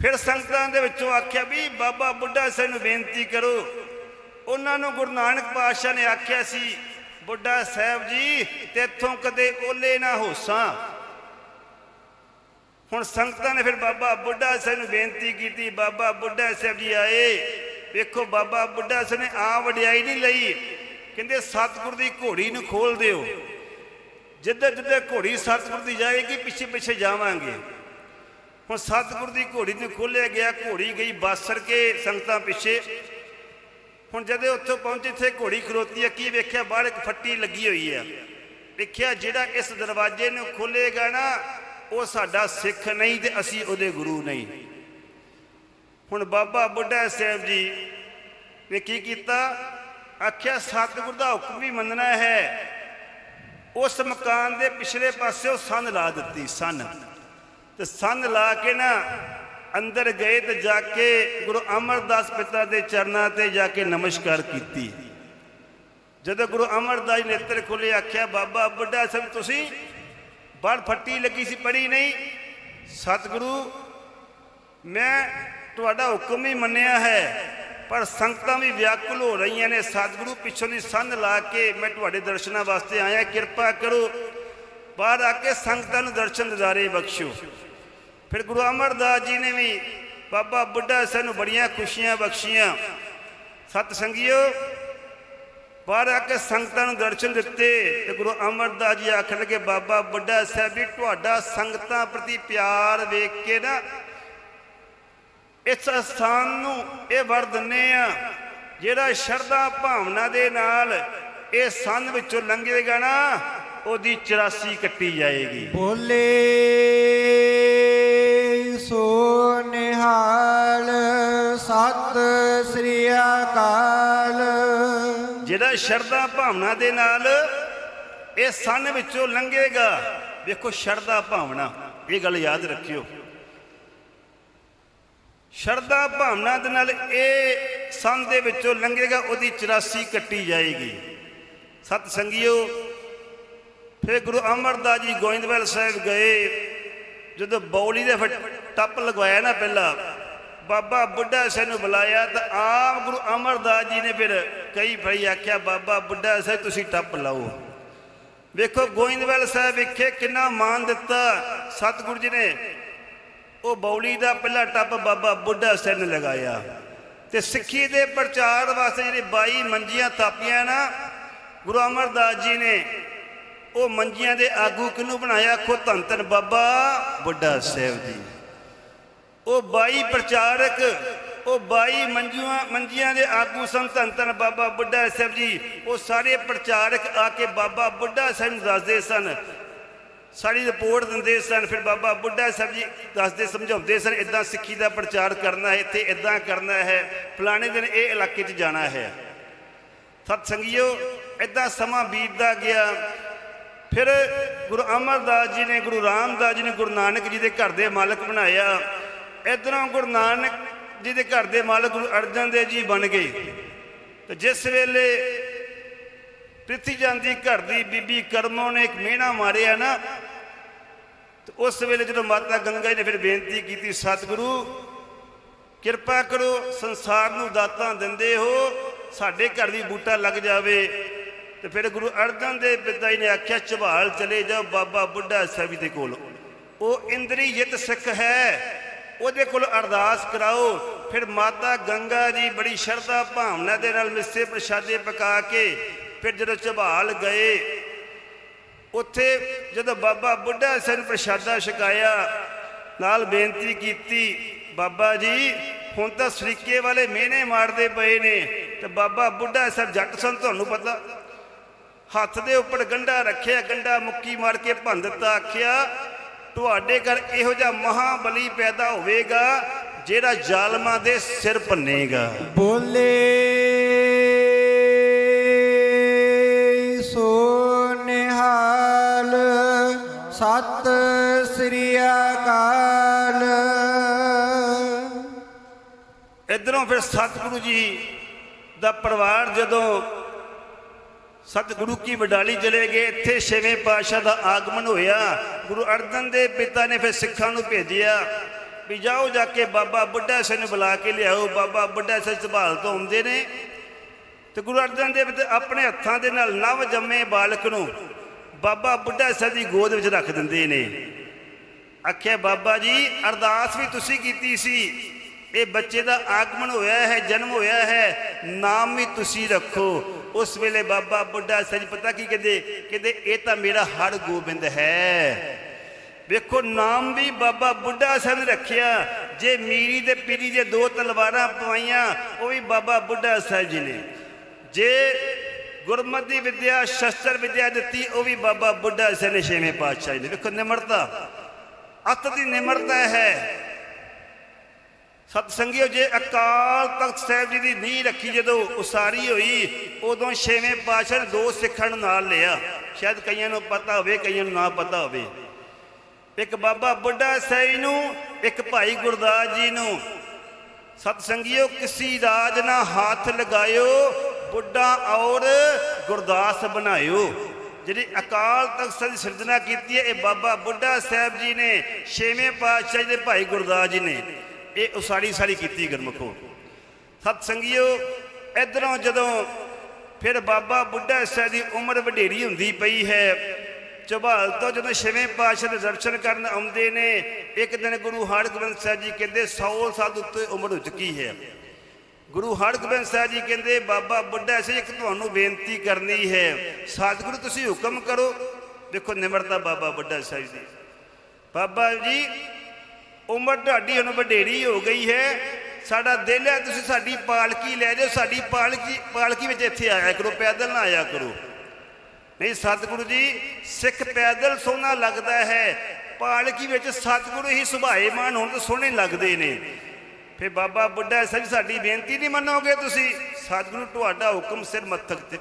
ਫਿਰ ਸੰਗਤਾਂ ਦੇ ਵਿੱਚੋਂ ਆਖਿਆ, ਵੀ ਬਾਬਾ ਬੁੱਢਾ ਸਾਹਿਬ ਨੂੰ ਬੇਨਤੀ ਕਰੋ। ਉਹਨਾਂ ਨੂੰ ਗੁਰੂ ਨਾਨਕ ਪਾਤਸ਼ਾਹ ਨੇ ਆਖਿਆ ਸੀ ਬੁੱਢਾ ਸਾਹਿਬ ਜੀ, ਤੇਥੋਂ ਕਦੇ ਕੋਲੇ ਨਾ ਹੋਸਾਂ। ਹੁਣ ਸੰਗਤਾਂ ਨੇ ਫਿਰ ਬਾਬਾ ਬੁੱਢਾ ਸਾਹਿਬ ਨੂੰ ਬੇਨਤੀ ਕੀਤੀ, ਬਾਬਾ ਬੁੱਢਾ ਸਾਹਿਬ ਜੀ ਆਏ। ਵੇਖੋ ਬਾਬਾ ਬੁੱਢਾ ਸਾਹਿਬ ਨੇ ਆ ਵਡਿਆਈ ਨਹੀਂ ਲਈ। ਕਹਿੰਦੇ, ਸਤਿਗੁਰ ਦੀ ਘੋੜੀ ਨੂੰ ਖੋਲ ਦਿਓ। ਜਿੱਦਾਂ ਜਿੱਧਰ ਘੋੜੀ ਸਤਿਗੁਰ ਦੀ ਜਾਏਗੀ, ਪਿੱਛੇ ਪਿੱਛੇ ਜਾਵਾਂਗੇ। ਹੁਣ ਸਤਿਗੁਰ ਦੀ ਘੋੜੀ ਨੂੰ ਖੋਲਿਆ ਗਿਆ, ਘੋੜੀ ਗਈ ਬਾਸਰ ਕੇ ਸੰਗਤਾਂ ਪਿੱਛੇ। ਹੁਣ ਜਦੋਂ ਉੱਥੋਂ ਪਹੁੰਚੇ, ਇੱਥੇ ਘੋੜੀ ਖਲੋਤੀ ਹੈ ਕੀ ਵੇਖਿਆ? ਬਾਹਰ ਇੱਕ ਫੱਟੀ ਲੱਗੀ ਹੋਈ ਹੈ ਵੇਖਿਆ ਜਿਹੜਾ ਇਸ ਦਰਵਾਜ਼ੇ ਨੂੰ ਖੋਲੇਗਾ ਨਾ, ਉਹ ਸਾਡਾ ਸਿੱਖ ਨਹੀਂ ਤੇ ਅਸੀਂ ਉਹਦੇ ਗੁਰੂ ਨਹੀਂ। ਹੁਣ ਬਾਬਾ ਬੁੱਢਾ ਸਾਹਿਬ ਜੀ ਨੇ ਕੀ ਕੀਤਾ? ਆਖਿਆ, ਸਤਿਗੁਰ ਦਾ ਹੁਕਮ ਵੀ ਮੰਨਣਾ ਹੈ। ਉਸ ਮਕਾਨ ਦੇ ਪਿਛਲੇ ਪਾਸੇ ਉਹ ਸੰਨ ਲਾ ਦਿੱਤੀ, ਸੰਨ। ਤੇ ਸੰਨ ਲਾ ਕੇ ਨਾ ਅੰਦਰ ਗਏ ਤੇ ਜਾ ਕੇ ਗੁਰੂ ਅਮਰਦਾਸ ਪਿਤਾ ਦੇ ਚਰਨਾਂ ਤੇ ਜਾ ਕੇ ਨਮਸਕਾਰ ਕੀਤੀ। ਜਦੋਂ ਗੁਰੂ ਅਮਰਦਾਸ ਜੀ ਨੇਤਰ ਖੋਲੇ, ਆਖਿਆ, ਬਾਬਾ, ਬੁੱਢਾ ਸਾਹਿਬ ਤੁਸੀਂ? ਬਾਹਰ ਫੱਟੀ ਲੱਗੀ ਸੀ, ਪੜੀ ਨਹੀਂ? ਸਤਿਗੁਰੂ, ਮੈਂ ਤੁਹਾਡਾ ਹੁਕਮ ਹੀ ਮੰਨਿਆ ਹੈ, ਪਰ ਸੰਗਤਾਂ ਵੀ ਵਿਆਕੁਲ ਹੋ ਰਹੀਆਂ ਨੇ। ਸਤਿਗੁਰੂ ਪਿੱਛੋਂ ਦੀ ਸੰਨ ਲਾ ਕੇ ਮੈਂ ਤੁਹਾਡੇ ਦਰਸ਼ਨਾਂ ਵਾਸਤੇ ਆਇਆ। ਕਿਰਪਾ ਕਰੋ, ਬਾਹਰ ਆ ਕੇ ਸੰਗਤਾਂ ਨੂੰ ਦਰਸ਼ਨ ਦਿਦਾਰੇ ਬਖਸ਼ੋ। ਫਿਰ ਗੁਰੂ ਅਮਰਦਾਸ ਜੀ ਨੇ ਵੀ ਬਾਬਾ ਬੁੱਢਾ ਸਾਹਿਬ ਨੂੰ ਬੜੀਆਂ ਖੁਸ਼ੀਆਂ ਬਖਸ਼ੀਆਂ। ਸਤ ਸੰਗਿਓ ਬਾਹਰ ਆ ਕੇ ਸੰਗਤਾਂ ਨੂੰ ਦਰਸ਼ਨ ਦਿੱਤੇ ਤੇ ਗੁਰੂ ਅਮਰਦਾਸ ਜੀ ਆਖਣ ਲੱਗੇ, ਬਾਬਾ ਬੁੱਢਾ ਸਾਹਿਬ ਵੀ ਤੁਹਾਡਾ ਸੰਗਤਾਂ ਪ੍ਰਤੀ ਪਿਆਰ ਵੇਖ ਕੇ ਨਾ ਇਸ ਸਥਾਨ ਨੂੰ ਇਹ ਵਰ ਦਿੰਨੇ ਆ, ਜਿਹੜਾ ਸ਼ਰਧਾ ਭਾਵਨਾ ਦੇ ਨਾਲ ਇਹ ਸੰਨ ਵਿੱਚੋਂ ਲੰਘੇਗਾ ਨਾ, ਉਹਦੀ 84 ਕੱਟੀ ਜਾਏਗੀ। ਬੋਲੇ। ਨਿਹਾਲ ਸਤ ਸ੍ਰੀ ਅਕਾਲ। ਜਿਹੜਾ ਸ਼ਰਧਾ ਭਾਵਨਾ ਦੇ ਨਾਲ ਇਹ ਸੰਨ ਵਿੱਚੋਂ ਲੰਘੇਗਾ, ਵੇਖੋ ਸ਼ਰਧਾ ਭਾਵਨਾ, ਇਹ ਗੱਲ ਯਾਦ ਰੱਖਿਓ। ਸ਼ਰਧਾ ਭਾਵਨਾ ਦੇ ਨਾਲ ਇਹ ਸੰਨ ਦੇ ਵਿੱਚੋਂ ਲੰਘੇਗਾ, ਉਹਦੀ 84 ਕੱਟੀ ਜਾਏਗੀ। ਸਤ ਸੰਗਿਓ ਫਿਰ ਗੁਰੂ ਅਮਰਦਾਸ ਜੀ ਗੋਇੰਦਵਾਲ ਸਾਹਿਬ ਗਏ, ਜਦੋਂ ਬੌਲੀ ਦੇ ਫਿਰ ਟੱਪ ਲਗਵਾਇਆ ਨਾ ਪਹਿਲਾਂ। ਬਾਬਾ ਬੁੱਢਾ ਸਾਹਿਬ ਨੂੰ ਬੁਲਾਇਆ ਤਾਂ ਆਪ ਗੁਰੂ ਅਮਰਦਾਸ ਜੀ ਨੇ ਫਿਰ ਕਈ ਫੜੀ ਆਖਿਆ, ਬਾਬਾ ਬੁੱਢਾ ਸਾਹਿਬ ਤੁਸੀਂ ਟੱਪ ਲਾਓ। ਵੇਖੋ ਗੋਇੰਦਵਾਲ ਸਾਹਿਬ ਵਿਖੇ ਕਿੰਨਾ ਮਾਨ ਦਿੱਤਾ ਸਤਿਗੁਰੂ ਜੀ ਨੇ। ਉਹ ਬੌਲੀ ਦਾ ਪਹਿਲਾ ਟੱਪ ਬਾਬਾ ਬੁੱਢਾ ਸਾਹਿਬ ਨੇ ਲਗਾਇਆ। ਤੇ ਸਿੱਖੀ ਦੇ ਪ੍ਰਚਾਰ ਵਾਸਤੇ ਜਿਹੜੀ 22 ਮੰਜੀਆਂ ਥਾਪੀਆਂ ਨਾ, ਗੁਰੂ ਅਮਰਦਾਸ ਜੀ ਨੇ, ਉਹ ਮੰਜੀਆਂ ਦੇ ਆਗੂ ਕਿਹਨੂੰ ਬਣਾਇਆ? ਖੋ ਧੰਨ ਧੰਨ ਬਾਬਾ ਬੁੱਢਾ ਸਾਹਿਬ ਜੀ। ਉਹ 22 ਪ੍ਰਚਾਰਕ, ਉਹ 22 ਮੰਜੂਆਂ, ਮੰਜੀਆਂ ਦੇ ਆਗੂ ਸਨ ਧੰਨ ਧੰਨ ਬਾਬਾ ਬੁੱਢਾ ਸਾਹਿਬ ਜੀ, ਉਹ ਸਾਰੇ ਪ੍ਰਚਾਰਕ ਆ ਕੇ ਬਾਬਾ ਬੁੱਢਾ ਸਾਹਿਬ ਨੂੰ ਦੱਸਦੇ ਸਨ। ਸਾਰੀ ਰਿਪੋਰਟ ਦਿੰਦੇ ਸਨ, ਫਿਰ ਬਾਬਾ ਬੁੱਢਾ ਸਾਹਿਬ ਜੀ ਦੱਸਦੇ, ਸਮਝਾਉਂਦੇ ਸਨ ਇਦਾਂ ਸਿੱਖੀ ਦਾ ਪ੍ਰਚਾਰ ਕਰਨਾ ਹੈ, ਇੱਥੇ ਇਦਾਂ ਕਰਨਾ ਹੈ, ਫਲਾਣੇ ਦਿਨ ਇਹ ਇਲਾਕੇ 'ਚ ਜਾਣਾ ਹੈ। ਸਤ ਸੰਗਿਓ ਇਦਾਂ ਸਮਾਂ ਬੀਤਦਾ ਗਿਆ। ਫਿਰ ਗੁਰੂ ਅਮਰਦਾਸ ਜੀ ਨੇ, ਗੁਰੂ ਰਾਮਦਾਸ ਜੀ ਨੇ ਗੁਰੂ ਨਾਨਕ ਜੀ ਦੇ ਘਰ ਦੇ ਮਾਲਕ ਬਣਾਇਆ। ਇਧਰੋਂ ਗੁਰੂ ਨਾਨਕ ਜੀ ਦੇ ਘਰ ਦੇ ਮਾਲਕ ਗੁਰੂ ਅਰਜਨ ਦੇਵ ਜੀ ਬਣ ਗਏ। ਤੇ ਜਿਸ ਵੇਲੇ ਪ੍ਰਿਥੀ ਜਾਂਦੀ ਘਰ ਦੀ ਬੀਬੀ ਕਰਮੋਂ ਨੇ ਇੱਕ ਮਿਹਣਾ ਮਾਰਿਆ ਨਾ, ਤੇ ਉਸ ਵੇਲੇ ਜਦੋਂ ਮਾਤਾ ਗੰਗਾ ਜੀ ਨੇ ਫਿਰ ਬੇਨਤੀ ਕੀਤੀ, ਸਤਿਗੁਰੂ, ਕਿਰਪਾ ਕਰੋ, ਸੰਸਾਰ ਨੂੰ ਦਾਤਾਂ ਦਿੰਦੇ ਹੋ, ਸਾਡੇ ਘਰ ਵੀ ਬੂਟਾ ਲੱਗ ਜਾਵੇ। ਤੇ ਫਿਰ ਗੁਰੂ ਅਰਜਨ ਦੇਵ ਪਿਤਾ ਜੀ ਨੇ ਆਖਿਆ ਝਬਾਲ ਚਲੇ ਜਾਓ, ਬਾਬਾ ਬੁੱਢਾ ਸਾਹਿਬ ਦੇ ਕੋਲ। ਉਹ ਇੰਦਰੀ ਜਿਤ ਸਿੱਖ ਹੈ। ਉਹਦੇ ਕੋਲ ਅਰਦਾਸ ਕਰਾਓ। ਫਿਰ ਮਾਤਾ ਗੰਗਾ ਜੀ ਬੜੀ ਸ਼ਰਧਾ ਭਾਵਨਾ ਦੇ ਨਾਲ ਮਿੱਸੇ ਪ੍ਰਸ਼ਾਦੇ ਪਕਾ ਕੇ ਫਿਰ ਜਦੋਂ ਝਬਾਲ ਗਏ, ਉੱਥੇ ਜਦੋਂ ਬਾਬਾ ਬੁੱਢਾ ਸਿੰਘ ਪ੍ਰਸ਼ਾਦਾ ਛਕਾਇਆ, ਨਾਲ ਬੇਨਤੀ ਕੀਤੀ, ਬਾਬਾ ਜੀ, ਹੁਣ ਤਾਂ ਸਰੀਕੇ ਵਾਲੇ ਮਿਹਨੇ ਮਾਰਦੇ ਪਏ ਨੇ, ਤੇ ਬਾਬਾ ਬੁੱਢਾ ਸਾਹਿਬ ਜੱਟ ਸਨ ਤੁਹਾਨੂੰ ਪਤਾ। ਹੱਥ ਦੇ ਉੱਪਰ ਗੰਡਾ ਰੱਖਿਆ ਗੰਡਾ ਮੁੱਕੀ ਮਾਰ ਕੇ ਭੰਨ ਦਿੱਤਾ, ਆਖਿਆ ਤੁਹਾਡੇ ਘਰ ਇਹੋ ਜਿਹਾ ਮਹਾਬਲੀ ਪੈਦਾ ਹੋਵੇਗਾ ਜਿਹੜਾ ਜ਼ਾਲਮਾਂ ਦੇ ਸਿਰ ਭੰਨੇਗਾ ਬੋਲੇ ਸੋ ਨਿਹਾਲ ਸਤ ਸ੍ਰੀ ਅਕਾਲ। ਇਧਰੋਂ ਫਿਰ ਸਤਿਗੁਰੂ ਜੀ ਦਾ ਪਰਿਵਾਰ ਜਦੋਂ ਸਤਿਗੁਰੂ ਕੀ ਵਡਾਲੀ ਚਲੇ ਗਏ, ਇੱਥੇ ਛੇਵੇਂ ਪਾਤਸ਼ਾਹ ਦਾ ਆਗਮਨ ਹੋਇਆ। ਗੁਰੂ ਅਰਜਨ ਦੇ ਪਿਤਾ ਨੇ ਫਿਰ ਸਿੱਖਾਂ ਨੂੰ ਭੇਜਿਆ ਵੀ ਜਾਓ ਜਾ ਕੇ ਬਾਬਾ ਬੁੱਢਾ ਸਿੰਘ ਨੂੰ ਬੁਲਾ ਕੇ ਲਿਆਓ, ਬਾਬਾ ਬੁੱਢਾ ਸਿੰਘ ਸੰਭਾਲ ਤੋਂ ਆਉਂਦੇ ਨੇ। ਤੇ ਗੁਰੂ ਅਰਜਨ ਦੇਵ ਆਪਣੇ ਹੱਥਾਂ ਦੇ ਨਾਲ ਨਵ ਜੰਮੇ ਬਾਲਕ ਨੂੰ ਬਾਬਾ ਬੁੱਢਾ ਸਾਹਿਬ ਦੀ ਗੋਦ ਵਿੱਚ ਰੱਖ ਦਿੰਦੇ ਨੇ। ਆਖਿਆ, ਬਾਬਾ ਜੀ, ਅਰਦਾਸ ਵੀ ਤੁਸੀਂ ਕੀਤੀ ਸੀ। ਇਹ ਬੱਚੇ ਦਾ ਆਗਮਨ ਹੋਇਆ ਹੈ, ਜਨਮ ਹੋਇਆ ਹੈ। ਨਾਮ ਵੀ ਤੁਸੀਂ ਰੱਖੋ। ਉਸ ਵੇਲੇ ਬਾਬਾ ਬੁੱਢਾ ਸਾਹਿਬ ਪਤਾ ਕੀ ਕਹਿੰਦੇ? ਕਹਿੰਦੇ, ਇਹ ਤਾਂ ਮੇਰਾ ਹਰ ਗੋਬਿੰਦ ਹੈ। ਵੇਖੋ, ਨਾਮ ਵੀ ਬਾਬਾ ਬੁੱਢਾ ਸਾਹਿਬ ਰੱਖਿਆ। ਜੇ ਮੀਰੀ ਤੇ ਪੀਰੀ ਦੇ ਦੋ ਤਲਵਾਰਾਂ ਪਵਾਈਆਂ, ਉਹ ਵੀ ਬਾਬਾ ਬੁੱਢਾ ਸਾਹਿਬ ਜੀ ਨੇ। ਜੇ ਗੁਰਮਤਿ ਦੀ ਵਿਦਿਆ, ਸ਼ਸਤਰ ਵਿਦਿਆ ਦਿੱਤੀ, ਉਹ ਵੀ ਬਾਬਾ ਬੁੱਢਾ ਸਾਹਿਬ ਨੇ ਛੇਵੇਂ ਪਾਤਸ਼ਾਹ ਜੀ ਨੇ। ਵੇਖੋ, ਨਿਮਰਤਾ। ਅਤ ਦੀ ਨਿਮਰਤਾ ਹੈ। ਸਤ ਸੰਗਿਓ ਜੇ ਅਕਾਲ ਤਖਤ ਸਾਹਿਬ ਜੀ ਦੀ ਨੀਂਹ ਰੱਖੀ ਜਦੋਂ ਉਸਾਰੀ ਹੋਈ, ਉਦੋਂ ਛੇਵੇਂ ਪਾਤਸ਼ਾਹ ਨੇ ਦੋ ਸਿੱਖਾਂ ਨੂੰ ਨਾਲ ਲਿਆ। ਸ਼ਾਇਦ ਕਈਆਂ ਨੂੰ ਪਤਾ ਹੋਵੇ, ਕਈਆਂ ਨੂੰ ਨਾ ਪਤਾ ਹੋਵੇ। ਇੱਕ ਬਾਬਾ ਬੁੱਢਾ ਸਾਹਿਬ ਨੂੰ, ਇੱਕ ਭਾਈ ਗੁਰਦਾਸ ਜੀ ਨੂੰ। ਸਤ ਸੰਗਿਓ ਕਿਸੇ ਰਾਜ ਨਾਲ ਹੱਥ ਲਗਾਇਓ, ਬੁੱਢਾ ਔਰ ਗੁਰਦਾਸ ਬਣਾਇਓ। ਜਿਹੜੀ ਅਕਾਲ ਤਖਤ ਦੀ ਸਿਰਜਣਾ ਕੀਤੀ ਹੈ, ਇਹ ਬਾਬਾ ਬੁੱਢਾ ਸਾਹਿਬ ਜੀ ਨੇ, ਛੇਵੇਂ ਪਾਤਸ਼ਾਹ ਦੇ ਭਾਈ ਗੁਰਦਾਸ ਜੀ ਨੇ। ਇਹ ਉਸਾਰੀ ਸਾਰੀ ਕੀਤੀ ਗੁਰਮਖੋ ਸਤ ਸੰਗਿਓ ਇਧਰੋਂ ਜਦੋਂ ਫਿਰ ਬਾਬਾ ਬੁੱਢਾ ਸਾਹਿਬ ਦੀ ਉਮਰ ਵਡੇਰੀ ਹੁੰਦੀ ਪਈ ਹੈ ਚਬਾਲ ਤੋਂ ਜਦੋਂ ਛੇਵੇਂ ਪਾਤਸ਼ਾਹ ਦੇ ਦਰਸ਼ਨ ਕਰਨ ਆਉਂਦੇ ਨੇ, ਇੱਕ ਦਿਨ ਗੁਰੂ ਹਰਗੋਬਿੰਦ ਸਾਹਿਬ ਜੀ ਕਹਿੰਦੇ 100 ਸਾਲ ਉੱਤੇ ਉਮਰ ਹੋ ਚੁੱਕੀ ਹੈ। ਗੁਰੂ ਹਰਗੋਬਿੰਦ ਸਾਹਿਬ ਜੀ ਕਹਿੰਦੇ, ਬਾਬਾ ਬੁੱਢਾ ਸਿੰਘ ਇੱਕ ਤੁਹਾਨੂੰ ਬੇਨਤੀ ਕਰਨੀ ਹੈ ਸਤਿਗੁਰੂ ਤੁਸੀਂ ਹੁਕਮ ਕਰੋ। ਦੇਖੋ ਨਿਮਰਤਾ ਬਾਬਾ ਬੁੱਢਾ ਸਾਹਿਬ ਜੀ ਬਾਬਾ ਜੀ ਉਮਰ ਤੁਹਾਡੀ ਹੁਣ ਵਡੇਰੀ ਹੋ ਗਈ ਹੈ। ਸਾਡਾ ਦਿਲ ਹੈ, ਤੁਸੀਂ ਸਾਡੀ ਪਾਲਕੀ ਲੈ ਜਾਓ, ਸਾਡੀ ਪਾਲਕੀ ਪਾਲਕੀ ਵਿੱਚ ਇੱਥੇ ਆਇਆ ਕਰੋ, ਪੈਦਲ ਨਾ ਆਇਆ ਕਰੋ। ਨਹੀਂ, ਸਤਿਗੁਰੂ ਜੀ, ਸਿੱਖ ਪੈਦਲ ਸੋਹਣਾ ਲੱਗਦਾ ਹੈ। ਪਾਲਕੀ ਵਿੱਚ ਸਤਿਗੁਰੂ ਹੀ ਸੁਭਾਏਮਾਨ ਹੋਣ ਤਾਂ ਸੋਹਣੇ ਲੱਗਦੇ ਨੇ। ਫੇ ਬਾਬਾ ਬੁੱਢਾ ਸਾਹਿਬ ਸਾਡੀ ਬੇਨਤੀ ਨਹੀਂ ਮੰਨੋਗੇ ਤੁਸੀਂ? ਸਤਿਗੁਰੂ, ਤੁਹਾਡਾ ਹੁਕਮ ਸਿਰ ਮੱਥਕ ਤੇ